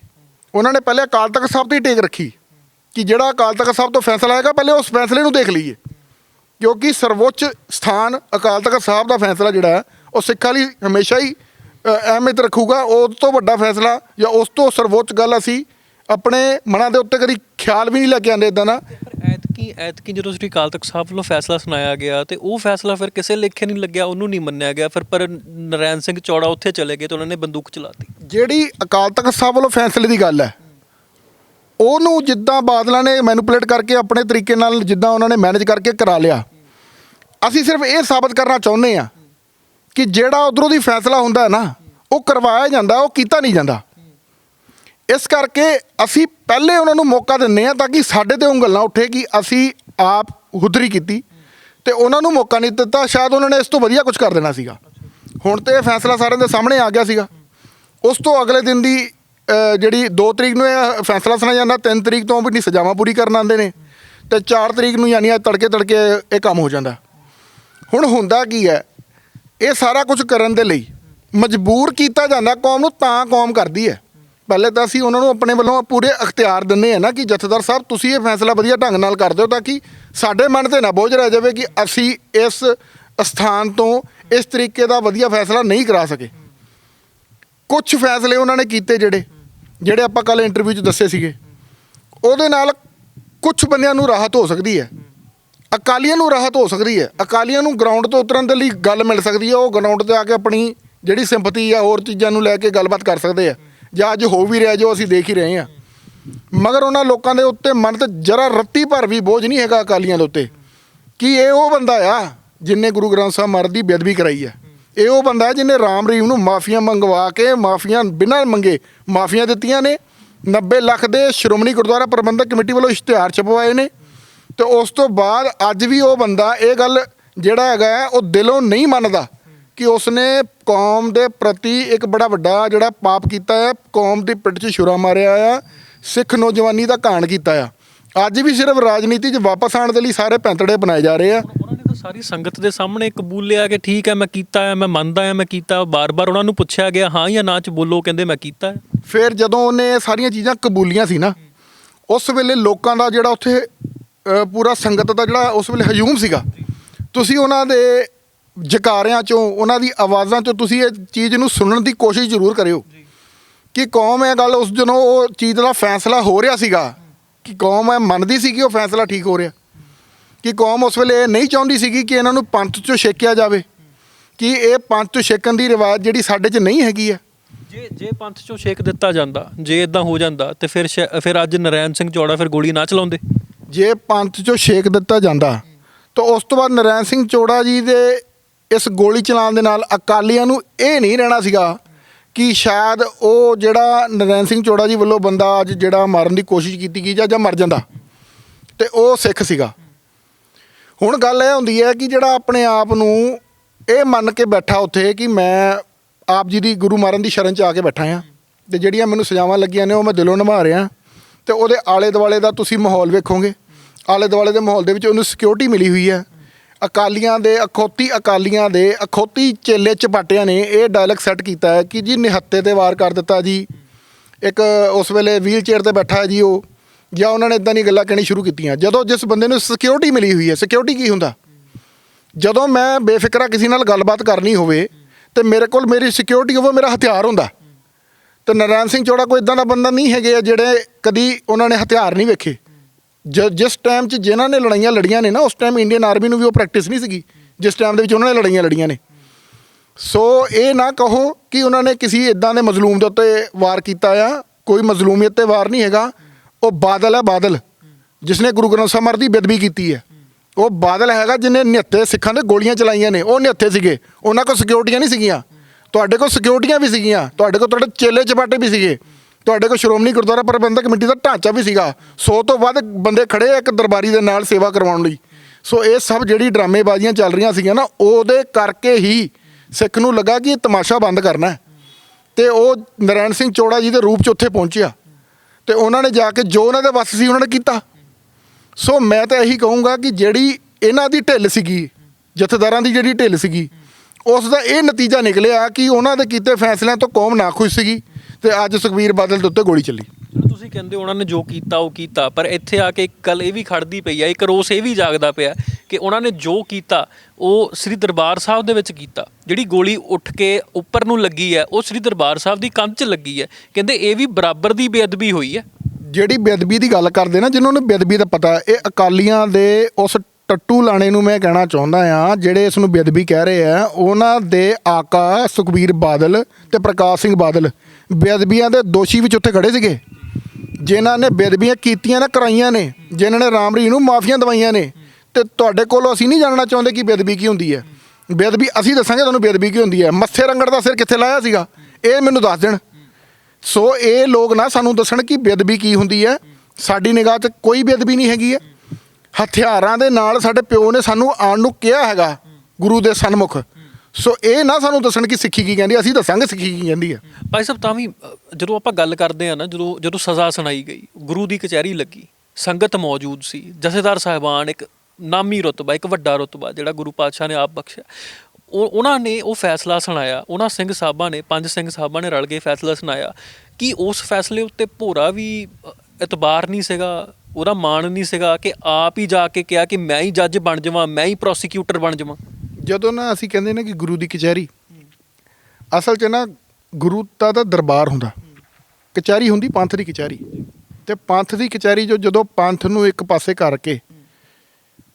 ਉਹਨਾਂ ਨੇ ਪਹਿਲੇ ਅਕਾਲ ਤਖਤ ਸਾਹਿਬ ਤੋਂ ਹੀ ਟੇਕ ਰੱਖੀ ਕਿ ਜਿਹੜਾ ਅਕਾਲ ਤਖਤ ਸਾਹਿਬ ਤੋਂ ਫੈਸਲਾ ਆਏਗਾ ਪਹਿਲੇ ਉਸ ਫੈਸਲੇ ਨੂੰ ਦੇਖ ਲਈਏ। ਕਿਉਂਕਿ ਸਰਵੋੱਚ ਸਥਾਨ ਅਕਾਲ ਤਖਤ ਸਾਹਿਬ ਦਾ ਫੈਸਲਾ ਜਿਹੜਾ ਹੈ, ਉਹ ਸਿੱਖਾਂ ਲਈ ਹਮੇਸ਼ਾ ਹੀ ਅਹਿਮੀਅਤ ਰੱਖੂਗਾ। ਉਸ ਤੋਂ ਵੱਡਾ ਫੈਸਲਾ ਜਾਂ ਉਸ ਤੋਂ ਸਰਵੋੱਚ ਗੱਲ ਅਸੀਂ ਆਪਣੇ ਮਨਾਂ ਦੇ ਉੱਤੇ ਕਦੀ ਖਿਆਲ ਵੀ ਨਹੀਂ ਲੈ ਕੇ ਆਉਂਦੇ ਇਦਾਂ ਦਾ। ਕਿ ਐਤਕੀ ਜਦੋਂ ਸ੍ਰੀ ਅਕਾਲ ਤਖਤ ਸਾਹਿਬ ਵੱਲੋਂ ਫੈਸਲਾ ਸੁਣਾਇਆ ਗਿਆ ਤੇ ਉਹ ਫੈਸਲਾ ਫਿਰ ਕਿਸੇ ਲੇਖੇ ਨਹੀਂ ਲੱਗਿਆ, ਉਹਨੂੰ ਨਹੀਂ ਮੰਨਿਆ ਗਿਆ, ਫਿਰ ਪਰ ਨਰੈਣ ਸਿੰਘ ਚੌੜਾ ਉੱਥੇ ਚਲੇ ਗਏ ਤੇ ਉਹਨਾਂ ਨੇ ਬੰਦੂਕ ਚਲਾਤੀ। ਜਿਹੜੀ ਅਕਾਲ ਤਖਤ ਸਾਹਿਬ ਵੱਲੋਂ ਫੈਸਲੇ ਦੀ ਗੱਲ ਹੈ, ਉਹਨੂੰ ਜਿੱਦਾਂ ਬਾਦਲਾਂ ਨੇ ਮੈਨੂਪੂਲੇਟ ਕਰਕੇ ਆਪਣੇ ਤਰੀਕੇ ਨਾਲ ਜਿੱਦਾਂ ਉਹਨਾਂ ਨੇ ਮੈਨੇਜ ਕਰਕੇ ਕਰਾ ਲਿਆ, ਅਸੀਂ ਸਿਰਫ ਇਹ ਸਾਬਤ ਕਰਨਾ ਚਾਹੁੰਦੇ ਆ ਕਿ ਜਿਹੜਾ ਉਧਰੋਂ ਦੀ ਫੈਸਲਾ ਹੁੰਦਾ ਨਾ, ਉਹ ਕਰਵਾਇਆ ਜਾਂਦਾ, ਉਹ ਕੀਤਾ ਨਹੀਂ ਜਾਂਦਾ। ਇਸ ਕਰਕੇ ਅਸੀਂ ਪਹਿਲੇ ਉਹਨਾਂ ਨੂੰ ਮੌਕਾ ਦਿੰਨੇ ਆ ਤਾਂ ਕਿ ਸਾਡੇ ਤੇ ਉਂਗਲ ਨਾ ਉੱਠੇ ਕਿ ਅਸੀਂ ਆਪ ਹੁਦਰੀ ਕੀਤੀ ਤੇ ਉਹਨਾਂ ਨੂੰ ਮੌਕਾ ਨਹੀਂ ਦਿੱਤਾ, ਸ਼ਾਇਦ ਉਹਨਾਂ ਨੇ ਇਸ ਤੋਂ ਵਧੀਆ ਕੁਝ ਕਰ ਦੇਣਾ ਸੀਗਾ। ਹੁਣ ਤੇ ਇਹ ਫੈਸਲਾ ਸਾਰਿਆਂ ਦੇ ਸਾਹਮਣੇ ਆ ਗਿਆ ਸੀਗਾ। ਉਸ ਤੋਂ ਅਗਲੇ ਦਿਨ ਦੀ ਜਿਹੜੀ 2 ਤਰੀਕ ਨੂੰ ਇਹ ਫੈਸਲਾ ਸੁਣਾਇਆ ਜਾਂਦਾ 3 ਤਰੀਕ ਤੋਂ ਵੀ ਨਹੀਂ ਸਜ਼ਾਵਾਂ ਪੂਰੀ ਕਰਨ ਆਉਂਦੇ ਨੇ ਤੇ 4 ਤਰੀਕ ਨੂੰ ਯਾਨੀ ਅੱਜ ਤੜਕੇ ਤੜਕੇ ਇਹ ਕੰਮ ਹੋ ਜਾਂਦਾ। ਹੁਣ ਹੁੰਦਾ ਕੀ ਹੈ? ਇਹ ਸਾਰਾ ਕੁਝ ਕਰਨ ਦੇ ਲਈ ਮਜਬੂਰ ਕੀਤਾ ਜਾਂਦਾ, ਕੌਮ ਨੂੰ ਤਾਂ ਕੌਮ ਕਰਦੀ ਹੈ। ਪਹਿਲੇ ਤਾਂ ਅਸੀਂ ਉਹਨਾਂ ਨੂੰ ਆਪਣੇ ਵੱਲੋਂ ਪੂਰੇ ਅਖਤਿਆਰ ਦਿੰਨੇ ਆ ਨਾ ਕਿ ਜਥੇਦਾਰ ਸਾਹਿਬ, ਤੁਸੀਂ ਇਹ ਫੈਸਲਾ ਵਧੀਆ ਢੰਗ ਨਾਲ ਕਰ ਦਿਓ ਤਾਂ ਕਿ ਸਾਡੇ ਮਨ ਤੇ ਨਾ ਬੋਝ ਰਹਿ ਜਾਵੇ ਕਿ ਅਸੀਂ ਇਸ ਸਥਾਨ ਤੋਂ ਇਸ ਤਰੀਕੇ ਦਾ ਵਧੀਆ ਫੈਸਲਾ ਨਹੀਂ ਕਰਾ ਸਕੇ। ਕੁਝ ਫੈਸਲੇ ਉਹਨਾਂ ਨੇ ਕੀਤੇ ਜਿਹੜੇ ਜਿਹੜੇ ਆਪਾਂ ਕੱਲ ਇੰਟਰਵਿਊ 'ਚ ਦੱਸੇ ਸੀਗੇ। ਉਹਦੇ ਨਾਲ ਕੁਝ ਬੰਦਿਆਂ ਨੂੰ ਰਾਹਤ ਹੋ ਸਕਦੀ ਹੈ। ਅਕਾਲੀਆਂ ਨੂੰ ਰਾਹਤ ਹੋ ਸਕਦੀ ਹੈ। ਅਕਾਲੀਆਂ ਨੂੰ ਗਰਾਊਂਡ ਤੋਂ ਉਤਰਨ ਦੇ ਲਈ ਗੱਲ ਮਿਲ ਸਕਦੀ ਹੈ। ਉਹ ਗਰਾਊਂਡ ਤੇ ਆ ਕੇ ਆਪਣੀ ਜਿਹੜੀ ਸਿੰਪਥੀ ਜਾਂ ਹੋਰ ਚੀਜ਼ਾਂ ਨੂੰ ਲੈ ਕੇ ਗੱਲਬਾਤ ਕਰ ਸਕਦੇ ਆ। ਜਾਂ ਅੱਜ ਹੋ ਵੀ ਰਿਹਾ ਜੋ ਅਸੀਂ ਦੇਖ ਹੀ ਰਹੇ ਹਾਂ। ਮਗਰ ਉਹਨਾਂ ਲੋਕਾਂ ਦੇ ਉੱਤੇ ਮਨ ਤੇ ਜਰਾ ਰੱਤੀ ਭਰ ਵੀ ਬੋਝ ਨਹੀਂ ਹੈਗਾ ਅਕਾਲੀਆਂ ਦੇ ਉੱਤੇ। ਕਿ ਇਹ ਉਹ ਬੰਦਾ ਆ ਜਿਨੇ ਗੁਰੂ ਗ੍ਰੰਥ ਸਾਹਿਬ ਮਹਾਰਾਜ ਦੀ ਬੇਅਦਬੀ ਕਰਾਈ ਹੈ ਇਹ ਉਹ ਬੰਦਾ ਹੈ ਜਿਨੇ ਰਾਮ ਰਹੀਮ ਨੂੰ ਮਾਫੀਆਂ ਮੰਗਵਾ ਕੇ ਮਾਫੀਆਂ ਬਿਨਾਂ ਮੰਗੇ ਮਾਫੀਆਂ ਦਿੱਤੀਆਂ ਨੇ। 90 ਲੱਖ ਦੇ ਸ਼੍ਰੋਮਣੀ ਗੁਰਦੁਆਰਾ ਪ੍ਰਬੰਧਕ ਕਮੇਟੀ ਵੱਲੋਂ ਇਸ਼ਤਿਹਾਰ ਛਪਵਾਏ ਨੇ। ਤੇ ਉਸ ਤੋਂ ਬਾਅਦ ਅੱਜ ਵੀ ਉਹ ਬੰਦਾ ਇਹ ਗੱਲ ਜਿਹੜਾ ਹੈਗਾ ਹੈ, ਉਹ ਦਿਲੋਂ ਨਹੀਂ ਮੰਨਦਾ। ਕਿ ਉਸਨੇ ਕੌਮ ਦੇ ਪ੍ਰਤੀ ਇੱਕ ਬੜਾ ਵੱਡਾ ਜਿਹੜਾ ਪਾਪ ਕੀਤਾ ਹੈ ਕੌਮ ਦੀ ਪਿੱਠ 'ਚ ਛੁਰਾ ਮਾਰਿਆ ਆ ਸਿੱਖ ਨੌਜਵਾਨੀ ਦਾ ਘਾਣ ਕੀਤਾ ਆ। ਅੱਜ ਵੀ ਸਿਰਫ ਰਾਜਨੀਤੀ 'ਚ ਵਾਪਸ ਆਉਣ ਦੇ ਲਈ ਸਾਰੇ ਪੈਂਤੜੇ ਬਣਾਏ ਜਾ ਰਹੇ ਆ। ਉਹਨਾਂ ਨੇ ਤਾਂ ਸਾਰੀ ਸੰਗਤ ਦੇ ਸਾਹਮਣੇ ਕਬੂਲ ਲਿਆ ਕਿ ਠੀਕ ਹੈ ਮੈਂ ਕੀਤਾ ਹੈ ਮੈਂ ਮੰਨਦਾ ਹਾਂ ਮੈਂ ਕੀਤਾ। ਬਾਰ-ਬਾਰ ਉਹਨਾਂ ਨੂੰ ਪੁੱਛਿਆ ਗਿਆ ਹਾਂ ਜਾਂ ਨਾ ਚ ਬੋਲੋ? ਕਹਿੰਦੇ ਮੈਂ ਕੀਤਾ ਹੈ ਫਿਰ ਜਦੋਂ ਉਹਨੇ ਇਹ ਸਾਰੀਆਂ ਚੀਜ਼ਾਂ ਕਬੂਲੀਆਂ ਸੀ ਨਾ ਉਸ ਵੇਲੇ ਲੋਕਾਂ ਦਾ ਜਿਹੜਾ ਉੱਥੇ ਅ, ਪੂਰਾ ਸੰਗਤ ਦਾ ਜਿਹੜਾ ਉਸ ਵੇਲੇ ਹਜੂਮ ਸੀਗਾ ਤੁਸੀਂ ਉਹਨਾਂ ਦੇ ਜਕਾਰਿਆਂ ਚੋਂ ਉਹਨਾਂ ਦੀ ਆਵਾਜ਼ਾਂ ਚੋਂ ਤੁਸੀਂ ਇਹ ਚੀਜ਼ ਨੂੰ ਸੁਣਨ ਦੀ ਕੋਸ਼ਿਸ਼ ਜ਼ਰੂਰ ਕਰਿਓ। ਕਿ ਕੌਮ ਇਹ ਗੱਲ ਉਸ ਜਦੋਂ ਉਹ ਚੀਜ਼ ਦਾ ਫੈਸਲਾ ਹੋ ਰਿਹਾ ਸੀਗਾ। ਕਿ ਕੌਮ ਇਹ ਮੰਨਦੀ ਸੀ ਕਿ ਉਹ ਫੈਸਲਾ ਠੀਕ ਹੋ ਰਿਹਾ। ਕਿ ਕੌਮ ਉਸ ਵੇਲੇ ਇਹ ਨਹੀਂ ਚਾਹੁੰਦੀ ਸੀਗੀ ਕਿ ਇਹਨਾਂ ਨੂੰ ਪੰਥ ਚੋਂ ਛੇਕਿਆ ਜਾਵੇ। ਕਿ ਇਹ ਪੰਥ ਚੋਂ ਛੇਕਣ ਦੀ ਰਿਵਾਇਤ ਜਿਹੜੀ ਸਾਡੇ 'ਚ ਨਹੀਂ ਹੈਗੀ ਆ ਜੇ ਜੇ ਪੰਥ ਚੋਂ ਛੇਕ ਦਿੱਤਾ ਜਾਂਦਾ ਜੇ ਇਦਾਂ ਹੋ ਜਾਂਦਾ ਤੇ ਫਿਰ ਫਿਰ ਅੱਜ ਨਰੈਣ ਸਿੰਘ ਚੌੜਾ ਫਿਰ ਗੋਲੀ ਨਾ ਚਲਾਉਂਦੇ? ਜੇ ਪੰਥ ਚੋਂ ਛੇਕ ਦਿੱਤਾ ਜਾਂਦਾ ਤਾਂ ਉਸ ਤੋਂ ਬਾਅਦ ਨਰੈਣ ਸਿੰਘ ਚੋੜਾ ਜੀ ਦੇ ਇਸ ਗੋਲੀ ਚਲਾਉਣ ਦੇ ਨਾਲ ਅਕਾਲੀਆਂ ਨੂੰ ਇਹ ਨਹੀਂ ਰਹਿਣਾ ਸੀਗਾ ਕਿ ਸ਼ਾਇਦ ਉਹ ਜਿਹੜਾ ਨਰੈਣ ਸਿੰਘ ਚੋੜਾ ਜੀ ਵੱਲੋਂ ਬੰਦਾ ਅੱਜ ਜਿਹੜਾ ਮਾਰਨ ਦੀ ਕੋਸ਼ਿਸ਼ ਕੀਤੀ ਗਈ ਜਾਂ ਜਾਂ ਮਰ ਜਾਂਦਾ। ਤੇ ਉਹ ਸਿੱਖ ਸੀਗਾ। ਹੁਣ ਗੱਲ ਇਹ ਹੁੰਦੀ ਹੈ ਕਿ ਜਿਹੜਾ ਆਪਣੇ ਆਪ ਨੂੰ ਇਹ ਮੰਨ ਕੇ ਬੈਠਾ ਉੱਥੇ ਕਿ ਮੈਂ ਆਪ ਜੀ ਦੀ ਗੁਰੂ ਮਾਰਨ ਦੀ ਸ਼ਰਨ ਚ ਆ ਕੇ ਬੈਠਾ ਆ ਤੇ ਜਿਹੜੀਆਂ ਮੈਨੂੰ ਸਜ਼ਾਵਾਂ ਲੱਗੀਆਂ ਨੇ ਉਹ ਮੈਂ ਦਿਲੋਂ ਨਿਭਾ ਰਿਹਾ। ਤੇ ਉਹਦੇ ਆਲੇ ਦੁਆਲੇ ਦਾ ਤੁਸੀਂ ਮਾਹੌਲ ਵੇਖੋਗੇ। ਆਲੇ ਦੁਆਲੇ ਦੇ ਮਾਹੌਲ ਦੇ ਵਿੱਚ ਉਹਨੂੰ ਸਿਕਿਉਰਿਟੀ ਮਿਲੀ ਹੋਈ ਹੈ। ਅਕਾਲੀਆਂ ਦੇ, ਅਖੌਤੀ ਅਕਾਲੀਆਂ ਦੇ, ਅਖੌਤੀ ਚੇਲੇ ਚਪਾਟਿਆਂ ਨੇ ਇਹ ਡਾਇਲੌਗ ਸੈੱਟ ਕੀਤਾ ਹੈ ਕਿ ਜੀ ਨਿਹੱਤੇ ਤੇ ਵਾਰ ਕਰ ਦਿੱਤਾ ਜੀ। ਇੱਕ ਉਸ ਵੇਲੇ ਵੀਲ ਚੇਅਰ ਤੇ ਬੈਠਾ ਹੈ ਜੀ ਉਹ, ਜਾਂ ਉਹਨਾਂ ਨੇ ਇਦਾਂ ਦੀ ਗੱਲਾਂ ਕਹਿਣੀ ਸ਼ੁਰੂ ਕੀਤੀਆਂ। ਜਦੋਂ ਜਿਸ ਬੰਦੇ ਨੂੰ ਸਿਕਿਉਰਿਟੀ ਮਿਲੀ ਹੋਈ ਹੈ ਸਿਕਿਉਰਿਟੀ ਕੀ ਹੁੰਦਾ? ਜਦੋਂ ਮੈਂ ਬੇਫਿਕਰਾ ਕਿਸੇ ਨਾਲ ਗੱਲਬਾਤ ਕਰਨੀ ਹੋਵੇ, ਤੇ ਮੇਰੇ ਕੋਲ ਮੇਰੀ ਸਿਕਿਉਰਿਟੀ ਹੋਵੇ, ਮੇਰਾ ਹਥਿਆਰ ਹੁੰਦਾ। ਤੇ ਨਰਾਇਣ ਸਿੰਘ ਚੋੜਾ ਕੋਈ ਇਦਾਂ ਦਾ ਬੰਦਾ ਨਹੀਂ ਹੈਗੇ ਆ ਜਿਹੜੇ ਕਦੀ ਉਹਨਾਂ ਨੇ ਹਥਿਆਰ ਨਹੀਂ ਵੇਖੇ। ਜ- ਜਿਸ ਟਾਈਮ 'ਚ ਜਿਨ੍ਹਾਂ ਨੇ ਲੜਾਈਆਂ ਲੜੀਆਂ ਨੇ ਨਾ, ਉਸ ਟਾਈਮ ਇੰਡੀਅਨ ਆਰਮੀ ਨੂੰ ਵੀ ਉਹ ਪ੍ਰੈਕਟਿਸ ਨਹੀਂ ਸੀਗੀ। ਜਿਸ ਟਾਈਮ ਦੇ ਵਿੱਚ ਉਹਨਾਂ ਨੇ ਲੜਾਈਆਂ ਲੜੀਆਂ ਨੇ। ਸੋ ਇਹ ਨਾ ਕਹੋ ਕਿ ਉਹਨਾਂ ਨੇ ਕਿਸੇ ਇਦਾਂ ਦੇ ਮਜ਼ਲੂਮ ਦੇ ਉੱਤੇ ਵਾਰ ਕੀਤਾ ਆ। ਕੋਈ ਮਜ਼ਲੂਮੀਅਤ ਤੇ ਵਾਰ ਨਹੀਂ ਹੈਗਾ। ਉਹ ਬਾਦਲ ਹੈ ਬਾਦਲ। ਜਿਸਨੇ ਗੁਰੂ ਗ੍ਰੰਥ ਸਾਹਿਬ ਮਹਾਰਾਜ ਦੀ ਬੇਦਬੀ ਕੀਤੀ ਹੈ। ਉਹ ਬਾਦਲ ਹੈਗਾ ਜਿਹਨੇ ਨਿਹੱਥੇ ਸਿੱਖਾਂ ਦੇ ਗੋਲੀਆਂ ਚਲਾਈਆਂ ਨੇ। ਉਹ ਨਿਹੱਥੇ ਸੀਗੇ। ਉਹਨਾਂ ਕੋਲ ਸਿਕਿਉਰਟੀਆਂ ਨਹੀਂ ਸੀਗੀਆਂ। ਤੁਹਾਡੇ ਕੋਲ ਸਿਕਿਉਰਟੀਆਂ ਵੀ ਸੀਗੀਆਂ। ਤੁਹਾਡੇ ਕੋਲ ਤੁਹਾਡੇ ਚੇਲੇ ਚਪਾਟੇ ਵੀ ਸੀਗੇ। ਤੁਹਾਡੇ ਕੋਲ ਸ਼੍ਰੋਮਣੀ ਗੁਰਦੁਆਰਾ ਪ੍ਰਬੰਧਕ ਕਮੇਟੀ ਦਾ ਢਾਂਚਾ ਵੀ ਸੀਗਾ। 100 ਤੋਂ ਵੱਧ ਬੰਦੇ ਖੜੇ ਆ ਇੱਕ ਦਰਬਾਰੀ ਦੇ ਨਾਲ ਸੇਵਾ ਕਰਵਾਉਣ ਲਈ। ਸੋ ਇਹ ਸਭ ਜਿਹੜੀ ਡਰਾਮੇਬਾਜ਼ੀਆਂ ਚੱਲ ਰਹੀਆਂ ਸੀਗੀਆਂ ਨਾ, ਉਹਦੇ ਕਰਕੇ ਹੀ ਸਿੱਖ ਨੂੰ ਲੱਗਾ ਕਿ ਇਹ ਤਮਾਸ਼ਾ ਬੰਦ ਕਰਨਾ ਹੈ। ਤੇ ਉਹ ਨਰੈਣ ਸਿੰਘ ਚੋੜਾ ਜੀ ਦੇ ਰੂਪ 'ਚ ਉੱਥੇ ਪਹੁੰਚਿਆ। ਤੇ ਉਹਨਾਂ ਨੇ ਜਾ ਕੇ ਜੋ ਉਹਨਾਂ ਦੇ ਵੱਸ ਸੀ ਉਹਨਾਂ ਨੇ ਕੀਤਾ। ਸੋ ਮੈਂ ਤਾਂ ਇਹੀ ਕਹੂੰਗਾ ਕਿ ਜਿਹੜੀ ਇਹਨਾਂ ਦੀ ਢਿੱਲ ਸੀਗੀ, ਜਥੇਦਾਰਾਂ ਦੀ ਜਿਹੜੀ ਢਿੱਲ ਸੀਗੀ, ਉਸ ਦਾ ਇਹ ਨਤੀਜਾ ਨਿਕਲਿਆ ਕਿ ਉਹਨਾਂ ਦੇ ਕੀਤੇ ਫੈਸਲਿਆਂ ਤੋਂ ਕੌਮ ਨਾ ਖੁਸ਼ ਸੀਗੀ। ਤੇ ਅੱਜ ਸੁਖਬੀਰ ਬਾਦਲ ਦੇ ਉੱਤੇ ਗੋਲੀ ਚੱਲੀ। ਚਲੋ ਤੁਸੀਂ ਕਹਿੰਦੇ ਉਹਨਾਂ ਨੇ ਜੋ ਕੀਤਾ ਉਹ ਕੀਤਾ ਪਰ ਇੱਥੇ ਆ ਕੇ ਇੱਕ ਗੱਲ ਇਹ ਵੀ ਖੜਦੀ ਪਈ ਆ ਇੱਕ ਰੋਸ ਇਹ ਵੀ ਜਾਗਦਾ ਪਿਆ ਕਿ ਉਹਨਾਂ ਨੇ ਜੋ ਕੀਤਾ ਉਹ ਸ੍ਰੀ ਦਰਬਾਰ ਸਾਹਿਬ ਦੇ ਵਿੱਚ ਕੀਤਾ। ਜਿਹੜੀ ਗੋਲੀ ਉੱਠ ਕੇ ਉੱਪਰ ਨੂੰ ਲੱਗੀ ਹੈ ਉਹ ਸ੍ਰੀ ਦਰਬਾਰ ਸਾਹਿਬ ਦੀ ਕੰਧ 'ਚ ਲੱਗੀ ਹੈ ਕਹਿੰਦੇ ਇਹ ਵੀ ਬਰਾਬਰ ਦੀ ਬੇਅਦਬੀ ਹੋਈ ਹੈ ਜਿਹੜੀ ਬੇਅਦਬੀ ਦੀ ਗੱਲ ਕਰਦੇ ਨਾ ਜਿਨ੍ਹਾਂ ਨੂੰ ਬੇਅਦਬੀ ਦਾ ਪਤਾ ਇਹ ਅਕਾਲੀਆਂ ਦੇ ਉਸ ਟੱਟੂ ਲਾਣੇ ਨੂੰ ਮੈਂ ਕਹਿਣਾ ਚਾਹੁੰਦਾ ਆ ਜਿਹੜੇ ਇਸ ਨੂੰ ਬੇਅਦਬੀ ਕਹਿ ਰਹੇ ਆ ਉਹਨਾਂ ਦੇ ਆਕਾ ਸੁਖਬੀਰ ਬਾਦਲ ਤੇ ਪ੍ਰਕਾਸ਼ ਸਿੰਘ ਬਾਦਲ। ਬੇਅਦਬੀਆਂ ਦੇ ਦੋਸ਼ੀ ਵਿੱਚ ਉੱਥੇ ਖੜੇ ਸੀਗੇ। ਜਿਨ੍ਹਾਂ ਨੇ ਬੇਅਦਬੀਆਂ ਕੀਤੀਆਂ ਨਾ, ਕਰਾਈਆਂ ਨੇ। ਜਿਨ੍ਹਾਂ ਨੇ ਰਾਮਰੀ ਨੂੰ ਮਾਫੀਆਂ ਦਵਾਈਆਂ ਨੇ। ਤੇ ਤੁਹਾਡੇ ਕੋਲੋਂ ਅਸੀਂ ਨਹੀਂ ਜਾਣਨਾ ਚਾਹੁੰਦੇ ਕਿ ਬੇਅਦਬੀ ਕੀ ਹੁੰਦੀ ਹੈ। ਬੇਅਦਬੀ, ਅਸੀਂ ਦੱਸਾਂਗੇ ਤੁਹਾਨੂੰ ਬੇਅਦਬੀ ਕੀ ਹੁੰਦੀ ਹੈ। ਮੱਥੇ ਰੰਗੜ ਦਾ ਸਿਰ ਕਿੱਥੇ ਲਾਇਆ ਸੀਗਾ? ਇਹ ਮੈਨੂੰ ਦੱਸ ਦੇਣ। ਸੋ ਇਹ ਲੋਕ ਨਾ ਸਾਨੂੰ ਦੱਸਣ ਕਿ ਬੇਅਦਬੀ ਕੀ ਹੁੰਦੀ ਹੈ। ਸਾਡੀ ਨਿਗਾਹ 'ਚ ਕੋਈ ਬੇਅਦਬੀ ਨਹੀਂ ਹੈਗੀ ਹੈ। ਹਥਿਆਰਾਂ ਦੇ ਨਾਲ ਸਾਡੇ ਪਿਓ ਨੇ ਸਾਨੂੰ ਆਉਣ ਨੂੰ ਕਿਹਾ ਹੈਗਾ। ਗੁਰੂ ਦੇ ਸਨਮੁਖ। ਸੋ ਇਹ ਨਾ ਸਾਨੂੰ ਦੱਸਣ ਕਿ ਸਿੱਖੀ ਕੀ ਕਹਿੰਦੀ ਹੈ, ਅਸੀਂ ਦੱਸਾਂਗੇ ਸਿੱਖੀ ਕੀ ਕਹਿੰਦੀ ਹੈ ਭਾਈ ਸਾਹਿਬ ਤਾਂ ਵੀ ਅ, ਜਦੋਂ ਆਪਾਂ ਗੱਲ ਕਰਦੇ ਆ ਨਾ ਜਦੋਂ ਜਦੋਂ ਸਜ਼ਾ ਸੁਣਾਈ ਗਈ ਗੁਰੂ ਦੀ ਕਚਹਿਰੀ ਲੱਗੀ ਸੰਗਤ ਮੌਜੂਦ ਸੀ ਜਥੇਦਾਰ ਸਾਹਿਬਾਨ ਇੱਕ ਨਾਮੀ ਰਤਬਾ ਇੱਕ ਵੱਡਾ ਰਤਬਾ ਜਿਹੜਾ ਗੁਰੂ ਪਾਤਸ਼ਾਹ ਨੇ ਆਪ ਬਖਸ਼ਿਆ। ਉਹ ਉਹਨਾਂ ਨੇ ਉਹ ਫੈਸਲਾ ਸੁਣਾਇਆ ਉਹਨਾਂ ਸਿੰਘ ਸਾਹਿਬਾਂ ਨੇ ਪੰਜ ਸਿੰਘ ਸਾਹਿਬਾਂ ਨੇ ਰਲ ਕੇ ਫੈਸਲਾ ਸੁਣਾਇਆ ਕਿ ਉਸ ਫੈਸਲੇ ਉੱਤੇ ਭੋਰਾ ਵੀ ਅ, ਇਤਬਾਰ ਨਹੀਂ ਸੀਗਾ ਉਹਦਾ ਮਾਣ ਨਹੀਂ ਸੀਗਾ ਕਿ ਆਪ ਹੀ ਜਾ ਕੇ ਕਿਹਾ ਕਿ ਮੈਂ ਹੀ ਜੱਜ ਬਣ ਜਾਵਾਂ ਮੈਂ ਹੀ ਪ੍ਰੋਸੀਕਿਊਟਰ ਬਣ ਜਾਵਾਂ। ਜਦੋਂ ਨਾ ਅਸੀਂ ਕਹਿੰਦੇ ਨੇ ਕਿ ਗੁਰੂ ਦੀ ਕਚਹਿਰੀ ਅਸਲ 'ਚ ਨਾ ਗੁਰੂ ਦਾ ਤਾਂ ਦਰਬਾਰ ਹੁੰਦਾ। ਕਚਹਿਰੀ ਹੁੰਦੀ ਪੰਥ ਦੀ ਕਚਹਿਰੀ। ਤੇ ਪੰਥ ਦੀ ਕਚਹਿਰੀ ਜੋ ਜਦੋਂ ਪੰਥ ਨੂੰ ਇੱਕ ਪਾਸੇ ਕਰਕੇ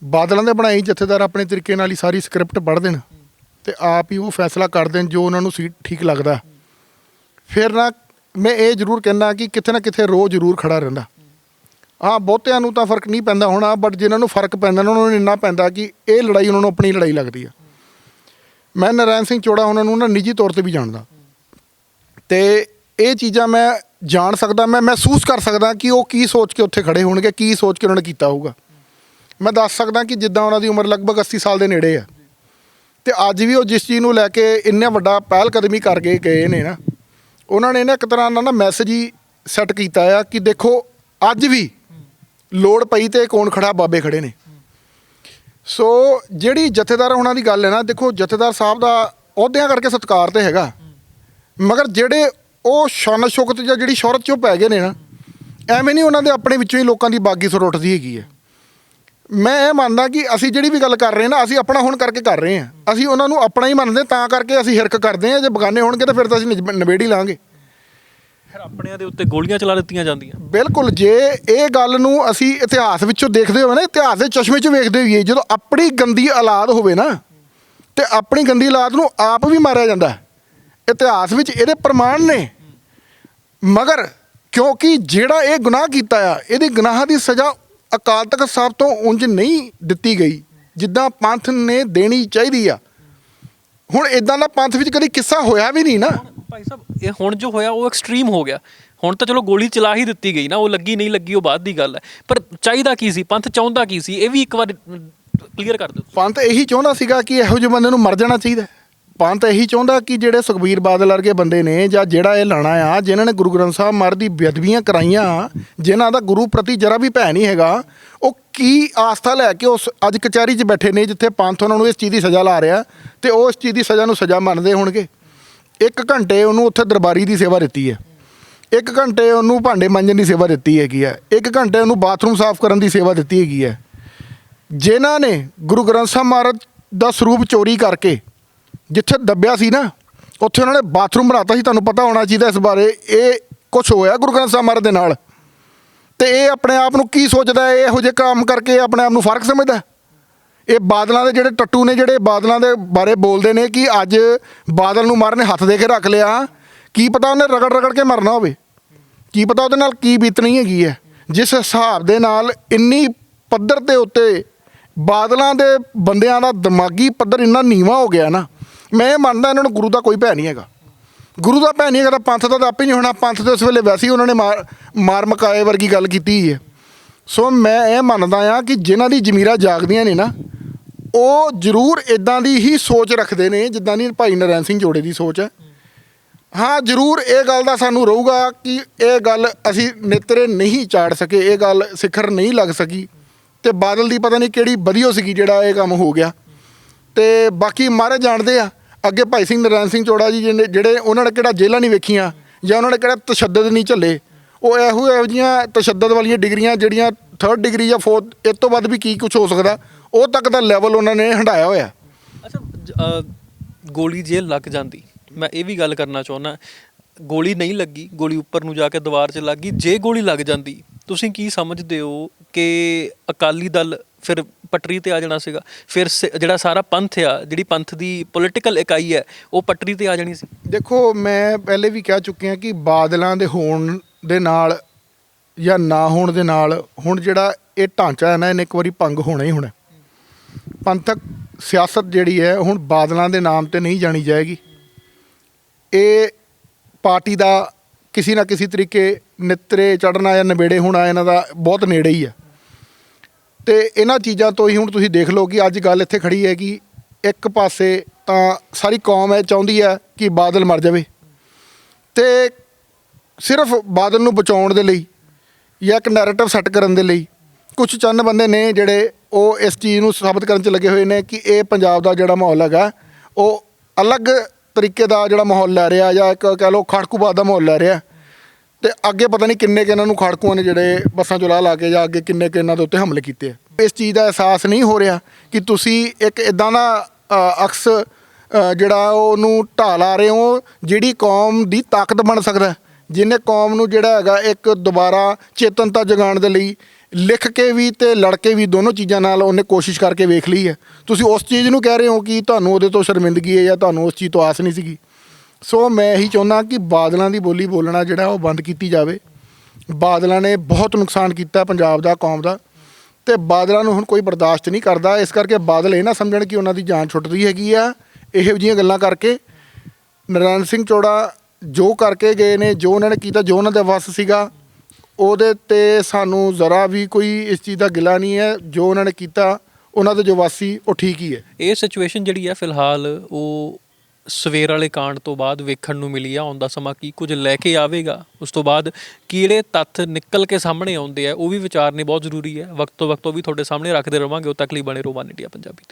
ਬਾਦਲਾਂ ਦੇ ਬਣਾਈ ਜਥੇਦਾਰ ਆਪਣੇ ਤਰੀਕੇ ਨਾਲ ਹੀ ਸਾਰੀ ਸਕ੍ਰਿਪਟ ਪੜ੍ਹ ਦੇਣ ਤੇ ਆਪ ਹੀ ਉਹ ਫੈਸਲਾ ਕਰ ਦੇਣ ਜੋ ਉਹਨਾਂ ਨੂੰ ਸੀ ਠੀਕ ਲੱਗਦਾ। ਫਿਰ ਨਾ ਮੈਂ ਇਹ ਜ਼ਰੂਰ ਕਹਿੰਦਾ ਕਿ ਕਿਤੇ ਨਾ ਕਿਤੇ ਰੋਹ ਜ਼ਰੂਰ ਖੜਾ ਰਹਿੰਦਾ। ਹਾਂ ਬਹੁਤਿਆਂ ਨੂੰ ਤਾਂ ਫ਼ਰਕ ਨਹੀਂ ਪੈਂਦਾ ਹੋਣਾ ਬਟ ਜਿਨ੍ਹਾਂ ਨੂੰ ਫ਼ਰਕ ਪੈਂਦਾ ਨਾ, ਉਹਨਾਂ ਨੂੰ ਇੰਨਾ ਪੈਂਦਾ ਕਿ ਇਹ ਲੜਾਈ ਉਹਨਾਂ ਨੂੰ ਆਪਣੀ ਲੜਾਈ ਲੱਗਦੀ ਆ। ਮੈਂ ਨਰਾਇਣ ਸਿੰਘ ਚੋੜਾ ਉਹਨਾਂ ਨੂੰ ਨਾ ਨਿੱਜੀ ਤੌਰ ਤੇ ਵੀ ਜਾਣਦਾ। ਤੇ ਇਹ ਚੀਜ਼ਾਂ ਮੈਂ ਜਾਣ ਸਕਦਾ, ਮੈਂ ਮਹਿਸੂਸ ਕਰ ਸਕਦਾ ਕਿ ਉਹ ਕੀ ਸੋਚ ਕੇ ਉੱਥੇ ਖੜੇ ਹੋਣਗੇ, ਕੀ ਸੋਚ ਕੇ ਉਹਨਾਂ ਨੇ ਕੀਤਾ ਹੋਊਗਾ। ਮੈਂ ਦੱਸ ਸਕਦਾ ਕਿ ਜਿੱਦਾਂ ਉਹਨਾਂ ਦੀ ਉਮਰ ਲਗਭਗ 80 ਸਾਲ ਦੇ ਨੇੜੇ ਆ। ਤੇ ਅੱਜ ਵੀ ਉਹ ਜਿਸ ਚੀਜ਼ ਨੂੰ ਲੈ ਕੇ ਇੰਨਾ ਵੱਡਾ ਪਹਿਲ ਕਦਮੀ ਕਰ ਗਏ ਗਏ ਨੇ ਨਾ, ਉਹਨਾਂ ਨੇ ਨਾ ਇੱਕ ਤਰ੍ਹਾਂ ਨਾਲ ਨਾ ਮੈਸੇਜ ਹੀ ਸੈੱਟ ਕੀਤਾ ਆ ਕਿ ਦੇਖੋ, ਅੱਜ ਵੀ ਲੋੜ ਪਈ ਤੇ ਕੌਣ ਖੜਾ ਬਾਬੇ ਖੜੇ ਨੇ। ਸੋ ਜਿਹੜੀ ਜਥੇਦਾਰ ਉਹਨਾਂ ਦੀ ਗੱਲ ਹੈ ਨਾ, ਦੇਖੋ ਜਥੇਦਾਰ ਸਾਹਿਬ ਦਾ ਅਹੁਦਿਆਂ ਕਰਕੇ ਸਤਿਕਾਰ ਤੇ ਹੈਗਾ। ਮਗਰ ਜਿਹੜੇ ਉਹ ਸ਼ਾਨ ਸ਼ੌਕਤ ਜਾਂ ਜਿਹੜੀ ਸ਼ੋਹਰਤ ਚੋਂ ਪੈ ਗਏ ਨੇ ਨਾ, ਐਵੇਂ ਨਹੀਂ ਉਹਨਾਂ ਦੇ ਆਪਣੇ ਵਿੱਚੋਂ ਹੀ ਲੋਕਾਂ ਦੀ ਬਾਗੀ ਸੁਰ ਉੱਠਦੀ ਹੈਗੀ ਹੈ। ਮੈਂ ਇਹ ਮੰਨਦਾ ਕਿ ਅਸੀਂ ਜਿਹੜੀ ਵੀ ਗੱਲ ਕਰ ਰਹੇ ਨਾ, ਅਸੀਂ ਆਪਣਾ ਹੁਣ ਕਰਕੇ ਕਰ ਰਹੇ ਹਾਂ। ਅਸੀਂ ਉਹਨਾਂ ਨੂੰ ਆਪਣਾ ਹੀ ਮੰਨਦੇ ਤਾਂ ਕਰਕੇ ਅਸੀਂ ਹਿਰਕ ਕਰਦੇ ਹਾਂ। ਜੇ ਬਗਾਨੇ ਹੋਣਗੇ ਤਾਂ ਫਿਰ ਤਾਂ ਅਸੀਂ ਨਿਜ- ਨਿਬੇੜ ਹੀ ਲਾਂਗੇ। ਫਿਰ ਆਪਣਿਆਂ ਦੇ ਉੱਤੇ ਗੋਲੀਆਂ ਚਲਾ ਦਿੱਤੀਆਂ ਜਾਂਦੀਆਂ। ਬਿਲਕੁਲ, ਜੇ ਇਹ ਗੱਲ ਨੂੰ ਅਸੀਂ ਇਤਿਹਾਸ ਵਿੱਚੋਂ ਦੇਖਦੇ ਹੋਵੇ ਨਾ, ਇਤਿਹਾਸ ਦੇ ਚਸ਼ਮੇ 'ਚ ਵੇਖਦੇ ਹੋਈਏ, ਜਦੋਂ ਆਪਣੀ ਗੰਦੀ ਔਲਾਦ ਹੋਵੇ ਨਾ, ਤੇ ਆਪਣੀ ਗੰਦੀ ਔਲਾਦ ਨੂੰ ਆਪ ਵੀ ਮਾਰਿਆ ਜਾਂਦਾ ਇਤਿਹਾਸ ਵਿੱਚ ਇਹਦੇ ਪ੍ਰਮਾਣ ਨੇ। ਮਗਰ, ਕਿਉਂਕਿ ਜਿਹੜਾ ਇਹ ਗੁਨਾਹ ਕੀਤਾ ਆ, ਇਹਦੇ ਗੁਨਾਹ ਦੀ ਸਜ਼ਾ ਅਕਾਲ ਤਖਤ ਸਾਹਿਬ ਤੋਂ ਉਂਝ ਨਹੀਂ ਦਿੱਤੀ ਗਈ, ਜਿੱਦਾਂ ਪੰਥ ਨੇ ਦੇਣੀ ਚਾਹੀਦੀ ਆ। ਹੁਣ ਇਦਾਂ ਦਾ ਪੰਥ ਵਿੱਚ ਕਦੀ ਕਿੱਸਾ ਹੋਇਆ ਵੀ ਨਹੀਂ ਨਾ। ਭਾਈ ਸਾਹਿਬ, ਇਹ ਹੁਣ ਜੋ ਹੋਇਆ, ਉਹ ਐਕਸਟ੍ਰੀਮ ਹੋ ਗਿਆ। ਹੁਣ ਤਾਂ ਚਲੋ ਗੋਲੀ ਚਲਾ ਹੀ ਦਿੱਤੀ ਗਈ ਨਾ, ਉਹ ਲੱਗੀ ਨਹੀਂ ਲੱਗੀ, ਉਹ ਬਾਅਦ ਦੀ ਗੱਲ ਹੈ। ਪਰ ਚਾਹੀਦਾ ਕੀ ਸੀ? ਪੰਥ ਚਾਹੁੰਦਾ ਕੀ ਸੀ? ਇਹ ਵੀ ਇੱਕ ਵਾਰ ਕਲੀਅਰ ਕਰ ਦਿਓ ਪੰਥ ਇਹੀ ਚਾਹੁੰਦਾ ਸੀਗਾ ਕਿ ਇਹੋ ਜਿਹੇ ਬੰਦੇ ਨੂੰ ਮਰ ਜਾਣਾ ਚਾਹੀਦਾ ਪੰਥ ਇਹੀ ਚਾਹੁੰਦਾ ਕਿ ਜਿਹੜੇ ਸੁਖਬੀਰ ਬਾਦਲ ਵਰਗੇ ਬੰਦੇ ਨੇ ਜਾਂ ਜਿਹੜਾ ਇਹ ਲਾਣਾ ਆ, ਜਿਨ੍ਹਾਂ ਨੇ ਗੁਰੂ ਗ੍ਰੰਥ ਸਾਹਿਬ ਮਰ ਦੀ ਬੇਅਦਬੀਆਂ ਕਰਾਈਆਂ, ਜਿਨ੍ਹਾਂ ਦਾ ਗੁਰੂ ਪ੍ਰਤੀ ਜਰਾ ਵੀ ਭੈ ਨਹੀਂ ਹੈਗਾ, ਉਹ ਕੀ ਆਸਥਾ ਲੈ ਕੇ ਉਸ ਅੱਜ ਕਚਹਿਰੀ 'ਚ ਬੈਠੇ ਨੇ, ਜਿੱਥੇ ਪੰਥ ਉਹਨਾਂ ਨੂੰ ਇਸ ਚੀਜ਼ ਦੀ ਸਜ਼ਾ ਲਾ ਰਿਹਾ ਤੇ ਉਹ ਇਸ ਚੀਜ਼ ਦੀ ਸਜ਼ਾ ਨੂੰ ਸਜ਼ਾ ਮੰਨਦੇ ਹੋਣਗੇ? ਇੱਕ ਘੰਟੇ ਉਹਨੂੰ ਉੱਥੇ ਦਰਬਾਰੀ ਦੀ ਸੇਵਾ ਦਿੱਤੀ ਹੈ। ਇੱਕ ਘੰਟੇ ਉਹਨੂੰ ਭਾਂਡੇ ਮਾਂਜਣ ਦੀ ਸੇਵਾ ਦਿੱਤੀ ਹੈਗੀ ਹੈ। ਇੱਕ ਘੰਟੇ ਉਹਨੂੰ ਬਾਥਰੂਮ ਸਾਫ਼ ਕਰਨ ਦੀ ਸੇਵਾ ਦਿੱਤੀ ਹੈਗੀ ਹੈ। ਜਿਨ੍ਹਾਂ ਨੇ ਗੁਰੂ ਗ੍ਰੰਥ ਸਾਹਿਬ ਮਹਾਰਾਜ ਦਾ ਸਰੂਪ ਚੋਰੀ ਕਰਕੇ ਜਿੱਥੇ ਦੱਬਿਆ ਸੀ ਨਾ, ਉੱਥੇ ਉਹਨਾਂ ਨੇ ਬਾਥਰੂਮ ਬਣਾਤਾ ਸੀ। ਤੁਹਾਨੂੰ ਪਤਾ ਹੋਣਾ ਚਾਹੀਦਾ ਇਸ ਬਾਰੇ, ਇਹ ਕੁਝ ਹੋਇਆ ਗੁਰੂ ਗ੍ਰੰਥ ਸਾਹਿਬ ਮਹਾਰਾਜ ਦੇ ਨਾਲ? ਤੇ ਇਹ ਆਪਣੇ ਆਪ ਨੂੰ ਕੀ ਸੋਚਦਾ ਹੈ? ਇਹੋ ਜਿਹੇ ਕੰਮ ਕਰਕੇ ਆਪਣੇ ਆਪ ਨੂੰ ਫ਼ਰਕ ਸਮਝਦਾ ਇਹ ਬਾਦਲਾਂ ਦੇ ਜਿਹੜੇ ਟੱਟੂ ਨੇ, ਜਿਹੜੇ ਬਾਦਲਾਂ ਦੇ ਬਾਰੇ ਬੋਲਦੇ ਨੇ ਕਿ ਅੱਜ ਬਾਦਲ ਨੂੰ ਮਾਰਨੇ ਹੱਥ ਦੇ ਕੇ ਰੱਖ ਲਿਆ, ਕੀ ਪਤਾ ਉਹਨੇ ਰਗੜ ਰਗੜ ਕੇ ਮਰਨਾ ਹੋਵੇ? ਕੀ ਪਤਾ ਉਹਦੇ ਨਾਲ ਕੀ ਬੀਤਣੀ ਹੈਗੀ ਹੈ? ਜਿਸ ਹਿਸਾਬ ਦੇ ਨਾਲ ਇੰਨੀ ਪੱਧਰ ਦੇ ਉੱਤੇ ਬਾਦਲਾਂ ਦੇ ਬੰਦਿਆਂ ਦਾ ਦਿਮਾਗੀ ਪੱਧਰ ਇੰਨਾ ਨੀਵਾ ਹੋ ਗਿਆ ਨਾ, ਮੈਂ ਇਹ ਮੰਨਦਾ ਇਹਨਾਂ ਨੂੰ ਗੁਰੂ ਦਾ ਕੋਈ ਭੈ ਨਹੀਂ ਹੈਗਾ। ਗੁਰੂ ਦਾ ਭੈ ਨਹੀਂ ਹੈਗਾ ਤਾਂ ਪੰਥ ਦਾ ਤਾਂ ਆਪੇ ਨਹੀਂ ਹੋਣਾ, ਪੰਥ ਦੇ ਉਸ ਵੇਲੇ ਵੈਸੇ ਹੀ ਉਹਨਾਂ ਨੇ ਮਾਰ ਮਾਰ ਮਕਾਏ ਵਰਗੀ ਗੱਲ ਕੀਤੀ ਹੈ। ਸੋ ਮੈਂ ਇਹ ਮੰਨਦਾ ਆ ਕਿ ਜਿਨ੍ਹਾਂ ਦੀ ਜ਼ਮੀਰਾਂ ਜਾਗਦੀਆਂ ਨੇ ਨਾ ਉਹ ਜ਼ਰੂਰ ਇਦਾਂ ਦੀ ਹੀ ਸੋਚ ਰੱਖਦੇ ਨੇ, ਜਿੱਦਾਂ ਦੀ ਭਾਈ ਨਰੈਣ ਸਿੰਘ ਜੋੜੇ ਦੀ ਸੋਚ ਹੈ। ਹਾਂ, ਜ਼ਰੂਰ ਇਹ ਗੱਲ ਦਾ ਸਾਨੂੰ ਰਹੂਗਾ ਕਿ ਇਹ ਗੱਲ ਅਸੀਂ ਨੇਤਰੇ ਨਹੀਂ ਚਾੜ ਸਕੇ, ਇਹ ਗੱਲ ਸਿਖਰ ਨਹੀਂ ਲੱਗ ਸਕੀ। ਤੇ ਬਾਦਲ ਦੀ ਪਤਾ ਨਹੀਂ ਕਿਹੜੀ ਵਧੀਆ ਸੀਗੀ ਜਿਹੜਾ ਇਹ ਕੰਮ ਹੋ ਗਿਆ। ਤੇ ਬਾਕੀ ਮਹਾਰਾਜ ਜਾਣਦੇ ਆ, ਅੱਗੇ ਭਾਈ ਸਿੰਘ ਨਰਾਇਣ ਸਿੰਘ ਚੋੜਾ ਜੀ ਜਿਹਨੇ- ਜਿਹੜੇ ਉਹਨਾਂ ਨੇ ਕਿਹੜਾ ਜੇਲ੍ਹਾਂ ਨਹੀਂ ਵੇਖੀਆਂ, ਜਾਂ ਉਹਨਾਂ ਨੇ ਕਿਹੜਾ ਤਸ਼ੱਦਦ ਨਹੀਂ ਝੱਲੇ, ਉਹ ਇਹੋ ਇਹੋ ਜਿਹੀਆਂ ਤਸ਼ੱਦਦ ਵਾਲੀਆਂ ਡਿਗਰੀਆਂ ਜਿਹੜੀਆਂ 3rd ਡਿਗਰੀ ਜਾਂ 4th ਇਸ ਤੋਂ ਵੱਧ ਵੀ ਕੀ ਕੁਝ ਹੋ ਸਕਦਾ। ਉਹ ਤੱਕ ਦਾ ਲੈਵਲ ਉਹਨਾਂ ਨੇ ਹੰਡਾਇਆ ਹੋਇਆ। ਅੱਛਾ ਗੋਲੀ ਜੇ ਲੱਗ ਜਾਂਦੀ ਮੈਂ ਇਹ ਵੀ ਗੱਲ ਕਰਨਾ ਚਾਹੁੰਦਾ ਗੋਲੀ ਨਹੀਂ ਲੱਗੀ ਗੋਲੀ ਉੱਪਰ ਨੂੰ ਜਾ ਕੇ ਦੀਵਾਰ 'ਚ ਲੱਗ ਗਈ ਜੇ ਗੋਲੀ ਲੱਗ ਜਾਂਦੀ ਤੁਸੀਂ ਕੀ ਸਮਝਦੇ ਹੋ ਕਿ ਅਕਾਲੀ ਦਲ ਫਿਰ ਪਟਰੀ ਤੇ ਆ ਜਾਣਾ ਸੀਗਾ? ਫਿਰ ਜਿਹੜਾ ਸਾਰਾ ਪੰਥ ਆ ਜਿਹੜੀ ਪੰਥ ਦੀ ਪੋਲੀਟੀਕਲ ਇਕਾਈ ਹੈ ਉਹ ਪਟਰੀ ਤੇ ਆ ਜਾਣੀ ਸੀ? ਦੇਖੋ ਮੈਂ ਪਹਿਲੇ ਵੀ ਕਹਿ ਚੁੱਕਿਆ ਕਿ ਬਾਦਲਾਂ ਦੇ ਹੋਣ ਦੇ ਨਾਲ ਜਾਂ ਨਾ ਹੋਣ ਦੇ ਨਾਲ ਹੁਣ ਜਿਹੜਾ ਇਹ ਢਾਂਚਾ ਹੈ ਨਾ ਇਹਨੇ ਇੱਕ ਵਾਰੀ ਭੰਗ ਹੋਣਾ ਹੀ ਹੋਣਾ। ਪੰਥਕ ਸਿਆਸਤ ਜਿਹੜੀ ਹੈ, ਹੁਣ ਬਾਦਲਾਂ ਦੇ ਨਾਮ ਤੇ ਨਹੀਂ ਜਾਣੀ ਜਾਏਗੀ। ਇਹ ਪਾਰਟੀ ਦਾ ਕਿਸੇ ਨਾ ਕਿਸੇ ਤਰੀਕੇ ਨਿਤਰੇ ਚੜਨਾ ਜਾਂ ਨਵੇੜੇ ਹੋਣਾ ਇਹਨਾਂ ਦਾ ਬਹੁਤ ਨੇੜੇ ਹੀ ਹੈ। ਤੇ ਇਹਨਾਂ ਚੀਜ਼ਾਂ ਤੋਂ ਹੀ ਹੁਣ ਤੁਸੀਂ ਦੇਖ ਲਓ ਕਿ ਅੱਜ ਗੱਲ ਇੱਥੇ ਖੜੀ ਹੈ ਕਿ ਇੱਕ ਪਾਸੇ ਤਾਂ ਸਾਰੀ ਕੌਮ ਇਹ ਚਾਹੁੰਦੀ ਹੈ ਕਿ ਬਾਦਲ ਮਰ ਜਾਵੇ। ਤੇ ਸਿਰਫ ਬਾਦਲ ਨੂੰ ਬਚਾਉਣ ਦੇ ਲਈ ਜਾਂ ਇੱਕ ਨੈਰੇਟਿਵ ਸੈੱਟ ਕਰਨ ਦੇ ਲਈ ਕੁਝ ਚੰਨ ਬੰਦੇ ਨੇ ਜਿਹੜੇ ਉਹ ਇਸ ਚੀਜ਼ ਨੂੰ ਸਾਬਤ ਕਰਨ 'ਚ ਲੱਗੇ ਹੋਏ ਨੇ ਕਿ ਇਹ ਪੰਜਾਬ ਦਾ ਜਿਹੜਾ ਮਾਹੌਲ ਹੈਗਾ, ਉਹ ਅਲੱਗ ਤਰੀਕੇ ਦਾ ਜਿਹੜਾ ਮਾਹੌਲ ਲੈ ਰਿਹਾ ਜਾਂ ਇੱਕ ਕਹਿ ਲਓ ਖੜਕੂਬਾਦ ਦਾ ਮਾਹੌਲ ਲੈ ਰਿਹਾ। ਤੇ ਅੱਗੇ ਪਤਾ ਨਹੀਂ ਕਿੰਨੇ ਕਿ ਇਹਨਾਂ ਨੂੰ ਖੜਕੂਆਂ ਨੇ ਜਿਹੜੇ ਬੱਸਾਂ ਚੋਂ ਲਾ ਲਾ ਕੇ ਜਾਂ ਅੱਗੇ ਕਿੰਨੇ ਕਿ ਇਹਨਾਂ ਦੇ ਉੱਤੇ ਹਮਲੇ ਕੀਤੇ ਆ। ਇਸ ਚੀਜ਼ ਦਾ ਅਹਿਸਾਸ ਨਹੀਂ ਹੋ ਰਿਹਾ ਕਿ ਤੁਸੀਂ ਇੱਕ ਇਦਾਂ ਦਾ ਅਕਸ ਜਿਹੜਾ ਉਹਨੂੰ ਢਾਹ ਲਾ ਰਹੇ ਹੋ, ਜਿਹੜੀ ਕੌਮ ਦੀ ਤਾਕਤ ਬਣ ਸਕਦਾ ਜਿਹਨੇ ਕੌਮ ਨੂੰ ਜਿਹੜਾ ਹੈਗਾ ਇੱਕ ਦੁਬਾਰਾ ਚੇਤਨਤਾ ਜਗਾਉਣ ਦੇ ਲਈ ਲਿਖ ਕੇ ਵੀ ਤੇ ਲੜ ਕੇ ਵੀ ਦੋਨੋਂ ਚੀਜ਼ਾਂ ਨਾਲ ਉਹਨੇ ਕੋਸ਼ਿਸ਼ ਕਰਕੇ ਵੇਖ ਲਈ ਹੈ। ਤੁਸੀਂ ਉਸ ਚੀਜ਼ ਨੂੰ ਕਹਿ ਰਹੇ ਹੋ ਕਿ ਤੁਹਾਨੂੰ ਉਹਦੇ ਤੋਂ ਸ਼ਰਮਿੰਦਗੀ ਹੈ ਜਾਂ ਤੁਹਾਨੂੰ ਉਸ ਚੀਜ਼ ਤੋਂ ਆਸ ਨਹੀਂ ਸੀਗੀ। ਸੋ ਮੈਂ ਇਹੀ ਚਾਹੁੰਦਾ ਕਿ ਬਾਦਲਾਂ ਦੀ ਬੋਲੀ ਬੋਲਣਾ ਜਿਹੜਾ ਉਹ ਬੰਦ ਕੀਤੀ ਜਾਵੇ। ਬਾਦਲਾਂ ਨੇ ਬਹੁਤ ਨੁਕਸਾਨ ਕੀਤਾ ਪੰਜਾਬ ਦਾ, ਕੌਮ ਦਾ। ਤੇ ਬਾਦਲਾਂ ਨੂੰ ਹੁਣ ਕੋਈ ਬਰਦਾਸ਼ਤ ਨਹੀਂ ਕਰਦਾ। ਇਸ ਕਰਕੇ ਬਾਦਲ ਇਹ ਨਾ ਸਮਝਣ ਕਿ ਉਹਨਾਂ ਦੀ ਜਾਨ ਛੁੱਟਦੀ ਹੈਗੀ ਆ। ਇਹੋ ਜਿਹੀਆਂ ਗੱਲਾਂ ਕਰਕੇ ਨਰਾਇਣ ਸਿੰਘ ਚੋੜਾ ਜੋ ਕਰਕੇ ਗਏ ਨੇ, ਜੋ ਉਹਨਾਂ ਨੇ ਕੀਤਾ, ਜੋ ਉਹਨਾਂ ਦਾ ਵੱਸ ਸੀਗਾ ਉਹਦੇ ਤੇ ਸਾਨੂੰ ਜ਼ਰਾ ਵੀ ਕੋਈ ਇਸ ਚੀਜ਼ ਦਾ ਗਿਲਾ ਨਹੀਂ ਹੈ, ਜੋ ਉਹਨਾਂ ਨੇ ਕੀਤਾ, ਉਹਨਾਂ ਦੇ ਜੋ ਵਾਸੀ, ਉਹ ਠੀਕ ਹੀ ਹੈ। ਇਹ ਸਿਚੁਏਸ਼ਨ ਜਿਹੜੀ ਆ ਫਿਲਹਾਲ, ਉਹ ਸਵੇਰ ਵਾਲੇ ਕਾਂਡ ਤੋਂ ਬਾਅਦ ਵੇਖਣ ਨੂੰ ਮਿਲੀ ਆ ਆਉਂਦਾ ਸਮਾਂ ਕੀ ਕੁਝ ਲੈ ਕੇ ਆਵੇਗਾ? ਉਸ ਤੋਂ ਬਾਅਦ ਕਿਹੜੇ ਤੱਥ ਨਿਕਲ ਕੇ ਸਾਹਮਣੇ ਆਉਂਦੇ ਆ, ਉਹ ਵੀ ਵਿਚਾਰਨੇ ਬਹੁਤ ਜ਼ਰੂਰੀ ਹੈ। ਵਕਤ ਤੋਂ ਵਕਤ ਉਹ ਵੀ ਤੁਹਾਡੇ ਸਾਹਮਣੇ ਰੱਖਦੇ ਰਵਾਂਗੇ, ਉਹ ਤੱਕ ਲਈ ਬਣੇ ਰਹੋ ਵਨ ਇੰਡੀਆ ਪੰਜਾਬੀ ਤੇ।